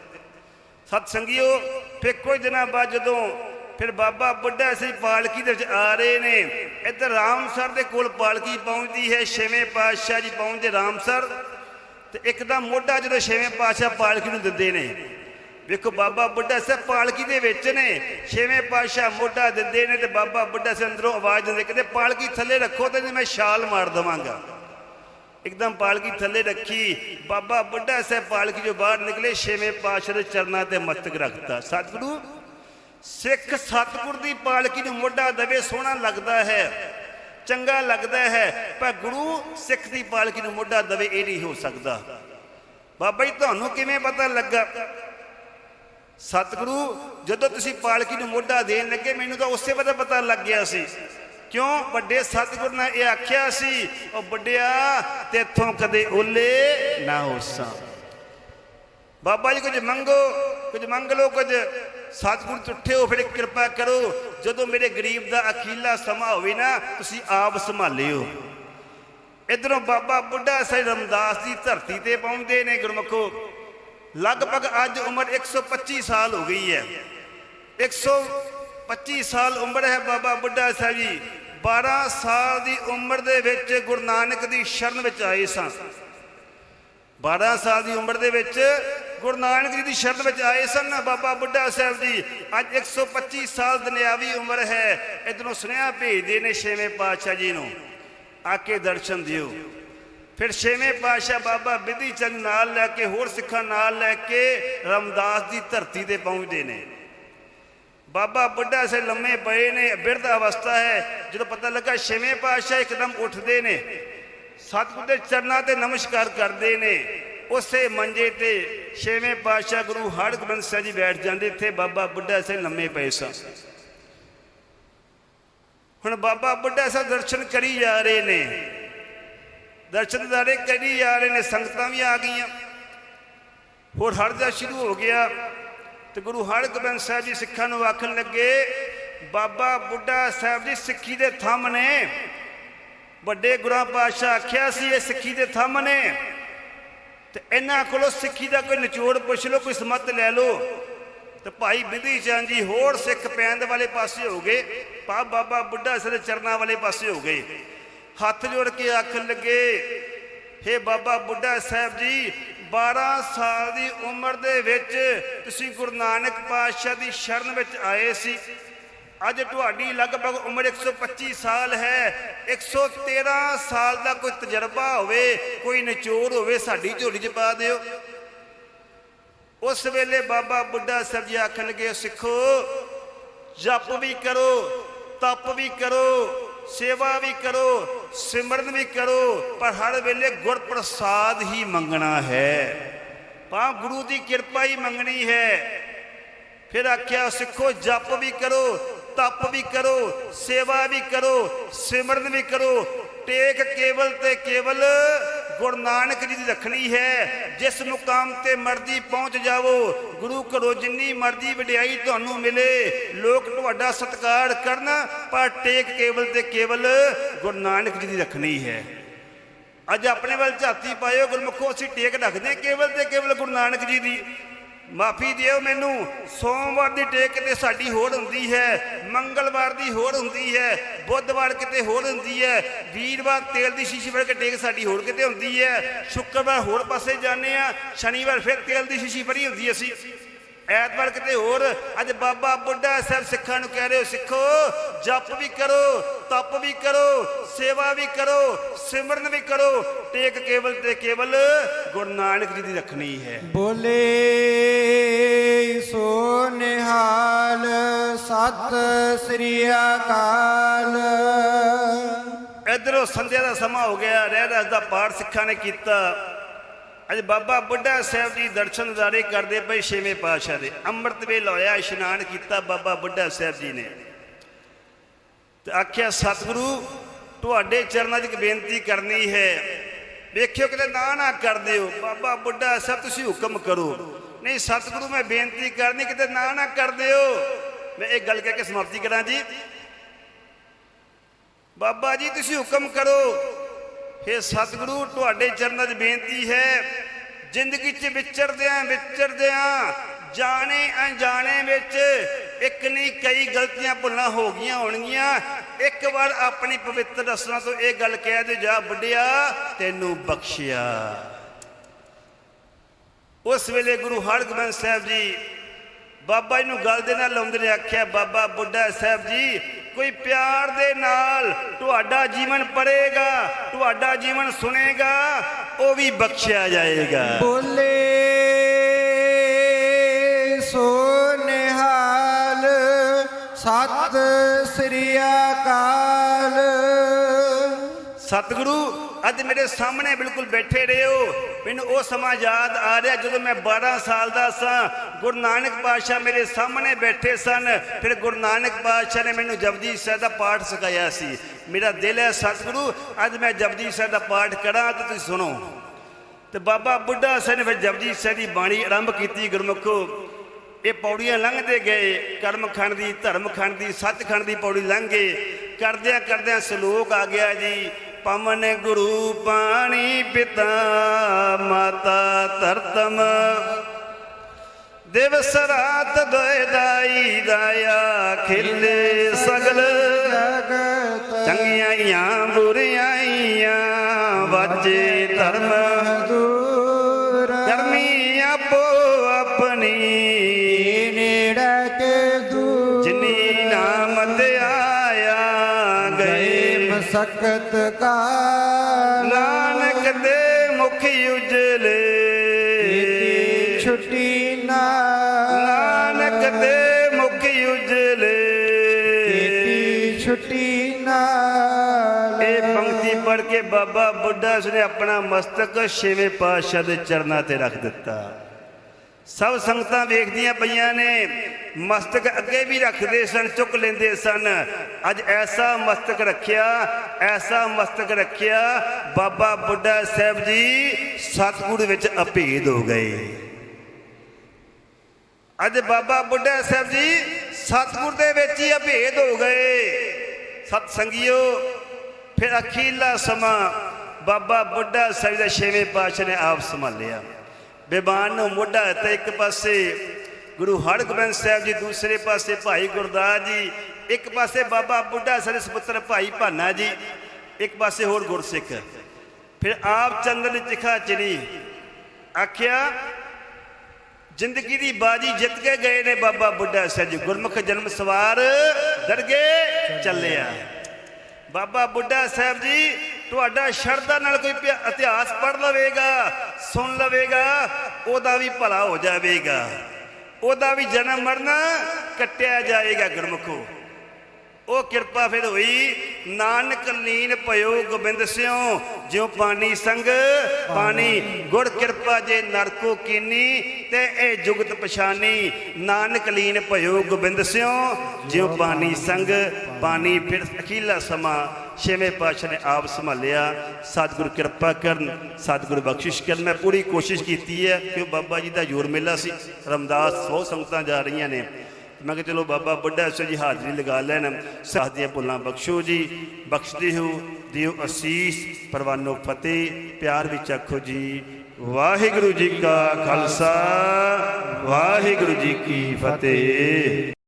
ਸਤ ਸੰਗਿਓ ਫਿਰ ਕੁਝ ਦਿਨਾਂ ਬਾਅਦ ਜਦੋਂ ਫਿਰ ਬਾਬਾ ਬੁੱਢਾ ਸਿੰਘ ਪਾਲਕੀ ਦੇ ਵਿੱਚ ਆ ਰਹੇ ਨੇ। ਇੱਧਰ ਰਾਮਸਰ ਦੇ ਕੋਲ ਪਾਲਕੀ ਪਹੁੰਚਦੀ ਹੈ, ਛੇਵੇਂ ਪਾਤਸ਼ਾਹ ਜੀ ਪਹੁੰਚਦੇ ਰਾਮਸਰ। ਤੇ ਇੱਕਦਮ ਮੋਢਾ ਜਦੋਂ ਛੇਵੇਂ ਪਾਤਸ਼ਾਹ ਪਾਲਕੀ ਨੂੰ ਦਿੰਦੇ ਨੇ। ਵੇਖੋ ਬਾਬਾ ਬੁੱਢਾ ਸਾਹਿਬ ਪਾਲਕੀ ਦੇ ਵਿੱਚ ਨੇ। ਛੇਵੇਂ ਪਾਤਸ਼ਾਹ ਮੋਢਾ ਦਿੰਦੇ ਨੇ ਤੇ ਬਾਬਾ ਬੁੱਢਾ ਸਾਹਿਬ ਅੰਦਰੋਂ ਆਵਾਜ਼ ਦਿੰਦੇ ਕਹਿੰਦੇ ਪਾਲਕੀ ਥੱਲੇ ਰੱਖੋ ਤੇ ਮੈਂ ਛਾਲ ਮਾਰ ਦਵਾਂਗਾ। ਇੱਕਦਮ ਪਾਲਕੀ ਥੱਲੇ ਰੱਖੀ। ਬਾਬਾ ਬੁੱਢਾ ਸਾਹਿਬ ਪਾਲਕੀ ਜੋ ਬਾਹਰ ਨਿਕਲੇ, ਛੇਵੇਂ ਪਾਤਸ਼ਾਹ ਦੇ ਚਰਨਾਂ ਤੇ ਮਸਤਕ ਰੱਖਤਾ। ਸਤਿਗੁਰੂ ਸਿੱਖ ਸਤਿਗੁਰ ਦੀ ਪਾਲਕੀ ਨੂੰ ਮੋਢਾ ਦਵੇ, ਸੋਹਣਾ ਲੱਗਦਾ ਹੈ, ਚੰਗਾ ਲੱਗਦਾ ਹੈ, ਪਰ ਗੁਰੂ ਸਿੱਖ ਦੀ ਪਾਲਕੀ ਨੂੰ ਮੋਢਾ ਦਵੇ, ਇਹ ਨਹੀਂ ਹੋ ਸਕਦਾ। ਬਾਬਾ ਜੀ, ਤੁਹਾਨੂੰ ਕਿਵੇਂ ਪਤਾ ਲੱਗਾ? ਸਤਿਗੁਰੂ, ਜਦੋਂ ਤੁਸੀਂ ਪਾਲਕੀ ਨੂੰ ਮੋਢਾ ਦੇਣ ਲੱਗੇ, ਮੈਨੂੰ ਤਾਂ ਉਸੇ ਵੇਲੇ ਪਤਾ ਲੱਗ ਗਿਆ ਸੀ। ਕਿਉਂ? ਵੱਡੇ ਸਤਿਗੁਰ ਨੇ ਇਹ ਆਖਿਆ ਸੀ, ਉਹ ਵੱਡਿਆ, ਤੇਥੋਂ ਕਦੇ ਓਲੇ ਨਾ ਹੋਸਾਂ। ਬਾਬਾ ਜੀ ਕੁਝ ਮੰਗੋ, ਕੁਝ ਮੰਗ ਲਓ, ਕੁਝ ਸਤਿਗੁਰ ਤੁੱਠੇ ਹੋ ਫਿਰ ਕਿਰਪਾ ਕਰੋ। ਜਦੋਂ ਮੇਰੇ ਗਰੀਬ ਦਾ ਅਖੀਲਾ ਸਮਾਂ ਹੋਵੇ ਨਾ, ਤੁਸੀਂ ਆਪ ਸੰਭਾਲਿਓ। ਇਧਰੋਂ ਬਾਬਾ ਬੁੱਢਾ ਸਾਹਿਬ ਰਮਦਾਸ ਦੀ ਧਰਤੀ ਤੇ ਪਹੁੰਚਦੇ ਨੇ ਗੁਰਮਖੋ। ਲਗਭਗ ਅੱਜ ਉਮਰ 125 ਸਾਲ ਹੋ ਗਈ ਹੈ। 125 ਸਾਲ ਉਮਰ ਹੈ ਬਾਬਾ ਬੁੱਢਾ ਸਾਹਿਬ ਜੀ। 12 ਸਾਲ ਦੀ ਉਮਰ ਦੇ ਵਿੱਚ ਗੁਰੂ ਨਾਨਕ ਦੀ ਸ਼ਰਨ ਵਿੱਚ ਆਏ ਸਨ 12 ਸਾਲ ਦੀ ਉਮਰ ਦੇ ਵਿੱਚ ਗੁਰੂ ਨਾਨਕ ਜੀ ਦੀ ਸ਼ਰਨ ਵਿੱਚ ਆਏ ਸਨ। ਨਾ ਬਾਬਾ ਬੁੱਢਾ ਸਾਹਿਬ ਜੀ, ਅੱਜ 125 ਸਾਲ ਦੁਨਿਆਵੀ ਉਮਰ ਹੈ। ਇਧਰੋਂ ਸੁਨੇਹਾ ਭੇਜਦੇ ਨੇ ਛੇਵੇਂ ਪਾਤਸ਼ਾਹ ਜੀ ਨੂੰ ਆ ਕੇ ਦਰਸ਼ਨ ਦਿਓ। ਫਿਰ ਛੇਵੇਂ ਪਾਤਸ਼ਾਹ ਬਾਬਾ ਬਿਧੀ ਚੰਦ ਨਾਲ ਲੈ ਕੇ, ਹੋਰ ਸਿੱਖਾਂ ਨਾਲ ਲੈ ਕੇ ਰਮਦਾਸ ਦੀ ਧਰਤੀ ਤੇ ਪਹੁੰਚਦੇ ਨੇ। ਬਾਬਾ ਬੁੱਢਾ ਸੇ ਲੰਮੇ ਪਏ ਨੇ, ਬਿਰਧ ਅਵਸਥਾ ਹੈ। ਜਦੋਂ ਪਤਾ ਲੱਗਾ ਛੇਵੇਂ ਪਾਤਸ਼ਾਹ ਇੱਕਦਮ ਉੱਠਦੇ ਨੇ, ਸਤਿਗੁਰ ਦੇ ਚਰਨਾਂ ਤੇ ਨਮਸਕਾਰ ਕਰਦੇ ਨੇ, ਉਸੇ ਮੰਜੇ ਤੇ ਛੇਵੇਂ ਪਾਤਸ਼ਾਹ ਗੁਰੂ ਹਰਗੋਬਿੰਦ ਸਾਹਿਬ ਜੀ ਬੈਠ ਜਾਂਦੇ ਇੱਥੇ, ਬਾਬਾ ਬੁੱਢਾ ਸੇ ਲੰਮੇ ਪਏ ਸਨ ਹੁਣ ਬਾਬਾ ਬੁੱਢਾ ਸਾਹਿਬ ਦਰਸ਼ਨ ਕਰੀ ਜਾ ਰਹੇ ਨੇ। ਦਰਸ਼ਨ ਦਾਰੇ ਕਰੀ ਜਾ ਰਹੇ ਨੇ, ਸੰਗਤਾਂ ਵੀ ਆ ਗਈਆਂ। ਹੋਰ ਹੜਦਾ ਸ਼ੁਰੂ ਹੋ ਗਿਆ ਤੇ ਗੁਰੂ ਹਰਗੋਬਿੰਦ ਸਾਹਿਬ ਜੀ ਸਿੱਖਾਂ ਨੂੰ ਆਖਣ ਲੱਗੇ, ਬਾਬਾ ਬੁੱਢਾ ਸਾਹਿਬ ਜੀ ਸਿੱਖੀ ਦੇ ਥੰਮ ਨੇ। ਵੱਡੇ ਗੁਰਾਂ ਪਾਤਸ਼ਾਹ ਆਖਿਆ ਸੀ, ਇਹ ਸਿੱਖੀ ਦੇ ਥੰਮ ਨੇ। ਤੇ ਇਹਨਾਂ ਕੋਲੋਂ ਸਿੱਖੀ ਦਾ ਕੋਈ ਨਿਚੋੜ ਪੁੱਛ ਲਓ, ਕੋਈ ਸਮਤ ਲੈ ਲਓ। ਤੇ ਭਾਈ ਬਿਧੀ ਚੰਦ ਜੀ ਹੋਰ ਸਿੱਖ ਪੈਂਦ ਵਾਲੇ ਪਾਸੇ ਹੋ ਗਏ ਪਾ ਬਾਬਾ ਬੁੱਢਾ ਸਾਹਿਬ ਦੇ ਚਰਨਾਂ ਵਾਲੇ ਪਾਸੇ ਹੋ ਗਏ। ਹੱਥ ਜੋੜ ਕੇ ਆਖਣ ਲੱਗੇ, ਹੇ ਬਾਬਾ ਬੁੱਢਾ ਸਾਹਿਬ ਜੀ 12 ਸਾਲ ਦੀ ਉਮਰ ਦੇ ਵਿੱਚ ਤੁਸੀਂ ਗੁਰੂ ਨਾਨਕ ਪਾਤਸ਼ਾਹ ਦੀ ਸ਼ਰਨ ਵਿੱਚ ਆਏ ਸੀ। ਅੱਜ ਤੁਹਾਡੀ ਲਗਭਗ ਉਮਰ 125 ਸਾਲ ਹੈ। 113 ਸਾਲ ਦਾ ਕੋਈ ਤਜਰਬਾ ਹੋਵੇ, ਕੋਈ ਨਿਚੋੜ ਹੋਵੇ, ਸਾਡੀ ਝੋਲੀ 'ਚ ਪਾ ਦਿਓ। ਉਸ ਵੇਲੇ ਬਾਬਾ ਬੁੱਢਾ ਸਾਹਿਬ ਜੀ ਆਖਣਗੇ, ਸਿੱਖੋ, ਜਪ ਵੀ ਕਰੋ, ਤਪ ਵੀ ਕਰੋ, ਸੇਵਾ ਵੀ ਕਰੋ, ਸਿਮਰਨ ਵੀ ਕਰੋ, ਪਰ ਹਰ ਵੇਲੇ ਗੁਰ ਪ੍ਰਸਾਦ ਹੀ ਮੰਗਣਾ ਹੈ। ਪਾ ਗੁਰੂ ਦੀ ਕਿਰਪਾ ਹੀ ਮੰਗਣੀ ਹੈ। ਫਿਰ ਆਖਿਆ, ਸਿੱਖੋ, ਜਪ ਵੀ ਕਰੋ ਤਪ ਵੀ ਕਰੋ, ਸੇਵਾ ਵੀ ਕਰੋ, ਸਿਮਰਨ ਵੀ ਕਰੋ। ਟੇਕ ਕੇਵਲ ਤੇ ਕੇਵਲ ਗੁਰੂ ਨਾਨਕ ਜੀ ਦੀ ਰੱਖਣੀ ਹੈ। ਜਿਸ ਮੁਕਾਮ ਤੇ ਮਰਜ਼ੀ ਪਹੁੰਚ ਜਾਵੋ, ਗੁਰੂ ਘਰੋਂ ਜਿੰਨੀ ਮਰਜ਼ੀ ਵਡਿਆਈ ਤੁਹਾਨੂੰ ਮਿਲੇ, ਲੋਕ ਤੁਹਾਡਾ ਸਤਿਕਾਰ ਕਰਨ, ਪਰ ਟੇਕ ਕੇਵਲ ਤੇ ਕੇਵਲ ਗੁਰੂ ਨਾਨਕ ਜੀ ਦੀ ਰੱਖਣੀ ਹੈ। ਅੱਜ ਆਪਣੇ ਵੱਲ ਝਾਤੀ ਪਾਇਓ, ਗੁਰਮੁਖੋ ਅਸੀਂ ਟੇਕ ਰੱਖਦੇ ਕੇਵਲ ਤੇ ਕੇਵਲ ਗੁਰੂ ਨਾਨਕ ਜੀ ਦੀ ਮਾਫੀ ਦਿਓ ਮੈਨੂੰ। ਸੋਮਵਾਰ ਦੀ ਟੇਕ ਤੇ ਸਾਡੀ ਹੋਰ ਹੁੰਦੀ ਹੈ, ਮੰਗਲਵਾਰ ਦੀ ਹੋਰ ਹੁੰਦੀ ਹੈ, ਬੁੱਧਵਾਰ ਕਿਤੇ ਹੋਰ ਹੁੰਦੀ ਹੈ, ਵੀਰਵਾਰ ਤੇਲ ਦੀ ਸ਼ੀਸ਼ੀ ਫੜ ਕੇ ਟੇਕ ਸਾਡੀ ਹੋਰ ਕਿਤੇ ਹੁੰਦੀ ਹੈ। ਸ਼ੁੱਕਰਵਾਰ ਹੋਰ ਪਾਸੇ ਜਾਂਦੇ ਆ ਸ਼ਨੀਵਾਰ ਫਿਰ ਤੇਲ ਦੀ ਸ਼ੀਸ਼ੀ ਭਰੀ ਹੁੰਦੀ ਹੈ ਅਸੀਂ। ਐਤਵਾਰ ਕਿਤੇ ਹੋਰ ਅੱਜ ਬਾਬਾ ਬੁੱਢਾ ਸਾਹਿਬ ਸਿੱਖਾਂ ਨੂੰ ਕਹਿ ਰਹੇ ਹੋ ਸਿੱਖੋ ਜਪ ਵੀ ਕਰੋ ਤਪ ਵੀ ਕਰੋ ਸੇਵਾ ਵੀ ਕਰੋ ਸਿਮਰਨ ਵੀ ਕਰੋ। ਟੇਕ ਕੇਵਲ ਤੇ ਕੇਵਲ ਗੁਰੂ ਨਾਨਕ ਜੀ ਦੀ ਰੱਖਣੀ ਹੈ। ਬੋਲੇ ਸੋ ਨਿਹਾਲ ਸਤ ਸ੍ਰੀ ਅਕਾਲ। ਇਧਰੋਂ ਸੰਧਿਆ ਦਾ ਸਮਾਂ ਹੋ ਗਿਆ ਰਹਿ ਰਸ ਦਾ ਪਾਠ ਸਿੱਖਾਂ ਨੇ ਕੀਤਾ। ਅੱਜ ਬਾਬਾ ਬੁੱਢਾ ਸਾਹਿਬ ਜੀ ਦਰਸ਼ਨ ਦਾਰੇ ਕਰਦੇ ਪਏ ਛੇਵੇਂ ਪਾਤਸ਼ਾਹ ਦੇ। ਅੰਮ੍ਰਿਤ ਵੇਲ ਹੋਇਆ ਇਸ਼ਨਾਨ ਕੀਤਾ ਬਾਬਾ ਬੁੱਢਾ ਸਾਹਿਬ ਜੀ ਨੇ। ਤੇ ਆਖਿਆ, ਸਤਿਗੁਰੂ, ਤੁਹਾਡੇ ਚਰਨਾਂ 'ਚ ਇੱਕ ਬੇਨਤੀ ਕਰਨੀ ਹੈ। ਵੇਖਿਓ ਕਿਤੇ ਨਾ ਨਾ ਕਰ ਦਿਓ। ਬਾਬਾ ਬੁੱਢਾ ਸਾਹਿਬ, ਤੁਸੀਂ ਹੁਕਮ ਕਰੋ। ਨਹੀਂ, ਸਤਿਗੁਰੂ, ਮੈਂ ਬੇਨਤੀ ਕਰਨੀ, ਕਿਤੇ ਨਾ ਨਾ ਕਰ ਦਿਓ। ਮੈਂ ਇਹ ਗੱਲ ਕਹਿ ਕੇ ਸਮਾਪਤੀ ਕਰਾਂ ਜੀ। ਬਾਬਾ ਜੀ, ਤੁਸੀਂ ਹੁਕਮ ਕਰੋ। हे ਸਤਿਗੁਰੂ, ਤੁਹਾਡੇ ਚਰਨਾਂ 'ਚ ਬੇਨਤੀ ਹੈ, ਜ਼ਿੰਦਗੀ 'ਚ ਵਿਚਰਦਿਆਂ ਵਿਚਰਦਿਆਂ, ਜਾਣੇ ਅਣਜਾਣੇ ਵਿੱਚ ਇੱਕ ਨਹੀਂ ਕਈ ਗਲਤੀਆਂ ਭੁੱਲਾਂ ਹੋ ਗਈਆਂ ਹੋਣਗੀਆਂ। ਇੱਕ ਵਾਰ ਆਪਣੀ ਪਵਿੱਤਰ ਰਸਨਾ ਤੋਂ ਇਹ ਗੱਲ ਕਹਿ ਦੇ, ਜਾ ਬੁੱਢਿਆ, ਤੈਨੂੰ ਬਖਸ਼ਿਆ। ਉਸ ਵੇਲੇ ਗੁਰੂ ਹਰਗੋਬਿੰਦ ਸਾਹਿਬ ਜੀ ਬਾਬਾ ਜੀ ਨੂੰ ਗੱਲ ਦੇ ਨਾਲ ਲਾਉਂਦੇ ਨੇ ਆਖਿਆ ਬਾਬਾ ਬੁੱਢਾ ਸਾਹਿਬ ਜੀ ਕੋਈ ਪਿਆਰ ਦੇ ਨਾਲ ਤੁਹਾਡਾ ਜੀਵਨ ਪੜੇਗਾ ਤੁਹਾਡਾ ਜੀਵਨ ਸੁਨੇਗਾ ਉਹ ਵੀ ਬਖਸ਼ਿਆ ਜਾਏਗਾ। ਬੋਲੇ ਸੋ ਨਿਹਾਲ ਸਤ ਸ੍ਰੀ ਅਕਾਲ। ਸਤਿਗੁਰੂ ਅੱਜ ਮੇਰੇ ਸਾਹਮਣੇ ਬਿਲਕੁਲ ਬੈਠੇ ਰਹੇ ਹੋ। ਮੈਨੂੰ ਉਹ ਸਮਾਂ ਯਾਦ ਆ ਰਿਹਾ ਜਦੋਂ ਮੈਂ 12 ਸਾਲ ਦਾ ਸਾਂ। ਗੁਰੂ ਨਾਨਕ ਪਾਤਸ਼ਾਹ ਮੇਰੇ ਸਾਹਮਣੇ ਬੈਠੇ ਸਨ। ਫਿਰ ਗੁਰੂ ਨਾਨਕ ਪਾਤਸ਼ਾਹ ਨੇ ਮੈਨੂੰ ਜਪਜੀ ਸਾਹਿਬ ਦਾ ਪਾਠ ਸਿਖਾਇਆ ਸੀ। ਮੇਰਾ ਦਿਲ ਹੈ, ਸਤਿਗੁਰੂ, ਅੱਜ ਮੈਂ ਜਪਜੀ ਸਾਹਿਬ ਦਾ ਪਾਠ ਕਰਾਂ ਤੇ ਤੁਸੀਂ ਸੁਣੋ। ਤੇ ਬਾਬਾ ਬੁੱਢਾ ਸਾਹਿਬ ਨੇ ਫਿਰ ਜਪਜੀ ਸਾਹਿਬ ਦੀ ਬਾਣੀ ਆਰੰਭ ਕੀਤੀ ਗੁਰਮੁਖੋ। ਇਹ ਪੌੜੀਆਂ ਲੰਘਦੇ ਗਏ, ਕਰਮਖੰਡ ਦੀ, ਧਰਮਖੰਡ ਦੀ ਸੱਚਖੰਡ ਦੀ ਪੌੜੀ ਲੰਘ ਗਏ। ਕਰਦਿਆਂ ਕਰਦਿਆਂ ਸ਼ਲੋਕ ਆ ਗਿਆ ਜੀ। ਪਵਨ ਗੁਰੂ ਪਾਣੀ ਪਿਤਾ ਮਾਤਾ ਧਰਤਮ ਦਿਵਸ ਰਾਤ ਦੋਇ ਦਾਈ ਦਾਇਆ ਖਿਲੇ ਸਗਲ। ਚੰਗੀਆਂ ਈਆਂ ਬੁਰੀਆਂਆਂ ਵਾਜੇ ਧਰਮ। ਗਏ ਮਸਕਤ ਕਾ ਨਾਨਕ ਦੇ ਮੁਖ ਉਜਲੇ। ਛੁੱਟੀ ਨਾ ਨਾਨਕ ਦੇ ਮੁਖ ਉਜਲੇ। ਕੀਤੀ ਛੁੱਟੀ ਨਾਲ। ਇਹ ਪੰਕਤੀ ਪੜ੍ਹ ਕੇ ਬਾਬਾ ਬੁੱਢਾ ਜੀ ਨੇ ਆਪਣਾ ਮਸਤਕ ਛੇਵੇਂ ਪਾਤਸ਼ਾਹ ਦੇ ਚਰਨਾਂ ਤੇ ਰੱਖ ਦਿੱਤਾ। ਸਭ ਸੰਗਤਾਂ ਵੇਖਦੀਆਂ ਪਈਆਂ ਨੇ। ਮਸਤਕ ਅੱਗੇ ਵੀ ਰੱਖਦੇ ਸਨ, ਚੁੱਕ ਲੈਂਦੇ ਸਨ। ਅੱਜ ਐਸਾ ਮਸਤਕ ਰੱਖਿਆ, ਐਸਾ ਮਸਤਕ ਰੱਖਿਆ, ਬਾਬਾ ਬੁੱਢਾ ਸਾਹਿਬ ਜੀ ਸਤਿਗੁਰੂ ਵਿੱਚ ਅਭੇਦ ਹੋ ਗਏ। ਅੱਜ ਬਾਬਾ ਬੁੱਢਾ ਸਾਹਿਬ ਜੀ ਸਤਿਗੁਰ ਦੇ ਵਿੱਚ ਹੀ ਅਭੇਦ ਹੋ ਗਏ। ਸਤ ਸੰਗਿਓ ਫਿਰ ਅਖੀਲਾ ਸਮਾਂ ਬਾਬਾ ਬੁੱਢਾ ਸਾਹਿਬ ਦਾ ਛੇਵੇਂ ਪਾਤਸ਼ਾਹ ਨੇ ਆਪ ਸੰਭਾਲਿਆ। ਬੇਬਾਨ ਨੂੰ ਮੋਢਾ ਤੇ ਇੱਕ ਪਾਸੇ ਗੁਰੂ ਹਰਗੋਬਿੰਦ ਸਾਹਿਬ ਜੀ, ਦੂਸਰੇ ਪਾਸੇ ਭਾਈ ਗੁਰਦਾਸ ਜੀ, ਇੱਕ ਪਾਸੇ ਬਾਬਾ ਬੁੱਢਾ ਸਾਹਿਬ ਦੇ ਭਾਈ ਭਾਨਾ ਜੀ, ਇੱਕ ਪਾਸੇ ਹੋਰ ਗੁਰਸਿੱਖ। ਫਿਰ ਆਪ ਚੰਦਨ ਚਿਖਾ ਚਿੜੀ ਆਖਿਆ, ਜ਼ਿੰਦਗੀ ਦੀ ਬਾਜੀ ਜਿੱਤ ਕੇ ਗਏ ਨੇ ਬਾਬਾ ਬੁੱਢਾ ਸਾਹਿਬ ਜੀ, ਗੁਰਮੁਖ ਜਨਮ ਸਵਾਰ ਦਰਗੇ ਚੱਲਿਆ। ਬਾਬਾ ਬੁੱਢਾ ਸਾਹਿਬ ਜੀ, ਤੁਹਾਡਾ ਸ਼ਰਧਾ ਨਾਲ ਕੋਈ ਇਤਿਹਾਸ ਪੜ੍ਹ ਲਵੇਗਾ, ਸੁਣ ਲਵੇਗਾ, ਉਹਦਾ ਵੀ ਭਲਾ ਹੋ ਜਾਵੇਗਾ। ਉਹਦਾ ਵੀ ਜਨਮ ਮਰਨ ਕੱਟਿਆ ਜਾਏਗਾ ਗੁਰਮੁਖੋ। ਉਹ ਕਿਰਪਾ ਫਿਰ ਹੋਈ, ਨਾਨਕ ਲੀਨ ਭਇਓ ਗੋਬਿੰਦ ਸਿਓ ਜਿਉ ਪਾਣੀ ਸੰਗ ਪਾਣੀ ਗੁਰ ਕਿਰਪਾ ਜੇ ਨਰਕੋ ਕੀਨੀ, ਤੇ ਇਹ ਜੁਗਤ ਪਛਾਨੀ, ਨਾਨਕ ਲੀਨ ਭਇਓ ਗੋਬਿੰਦ ਸਿਓ ਜਿਉ ਪਾਣੀ ਸੰਗ ਪਾਣੀ, ਫਿਰ ਅਖੀਲਾ ਸਮਾਂ ਛੇਵੇਂ ਪਾਤਸ਼ਾਹ ਨੇ ਆਪ ਸੰਭਾਲਿਆ। ਸਤਿਗੁਰ ਕਿਰਪਾ ਕਰਨ, ਸਤਿਗੁਰ ਬਖਸ਼ਿਸ਼ ਕਰਨ। ਮੈਂ ਪੂਰੀ ਕੋਸ਼ਿਸ਼ ਕੀਤੀ ਹੈ ਕਿ ਉਹ ਬਾਬਾ ਜੀ ਦਾ ਜੋਰ ਮੇਲਾ ਸੀ। ਰਮਦਾਸ 100 ਸੰਗਤਾਂ ਜਾ ਰਹੀਆਂ ਨੇ। ਮੈਂ ਕਿਹਾ, ਚਲੋ ਬਾਬਾ ਬੁੱਢਾ ਸਾਹਿਬ ਜੀ ਹਾਜ਼ਰੀ ਲਗਾ ਲੈਣ। ਸਾਥ ਦੀਆਂ ਭੁੱਲਾਂ ਬਖਸ਼ੋ ਜੀ। ਬਖਸ਼ਦੇ ਹੋ, ਦਿਓ ਅਸੀਸ। ਪਰਵਾਨੋ ਫਤਿਹ, ਪਿਆਰ ਵਿੱਚ ਆਖੋ ਜੀ। ਵਾਹਿਗੁਰੂ ਜੀ ਕਾ ਖਾਲਸਾ, ਵਾਹਿਗੁਰੂ ਜੀ ਕੀ ਫਤਿਹ।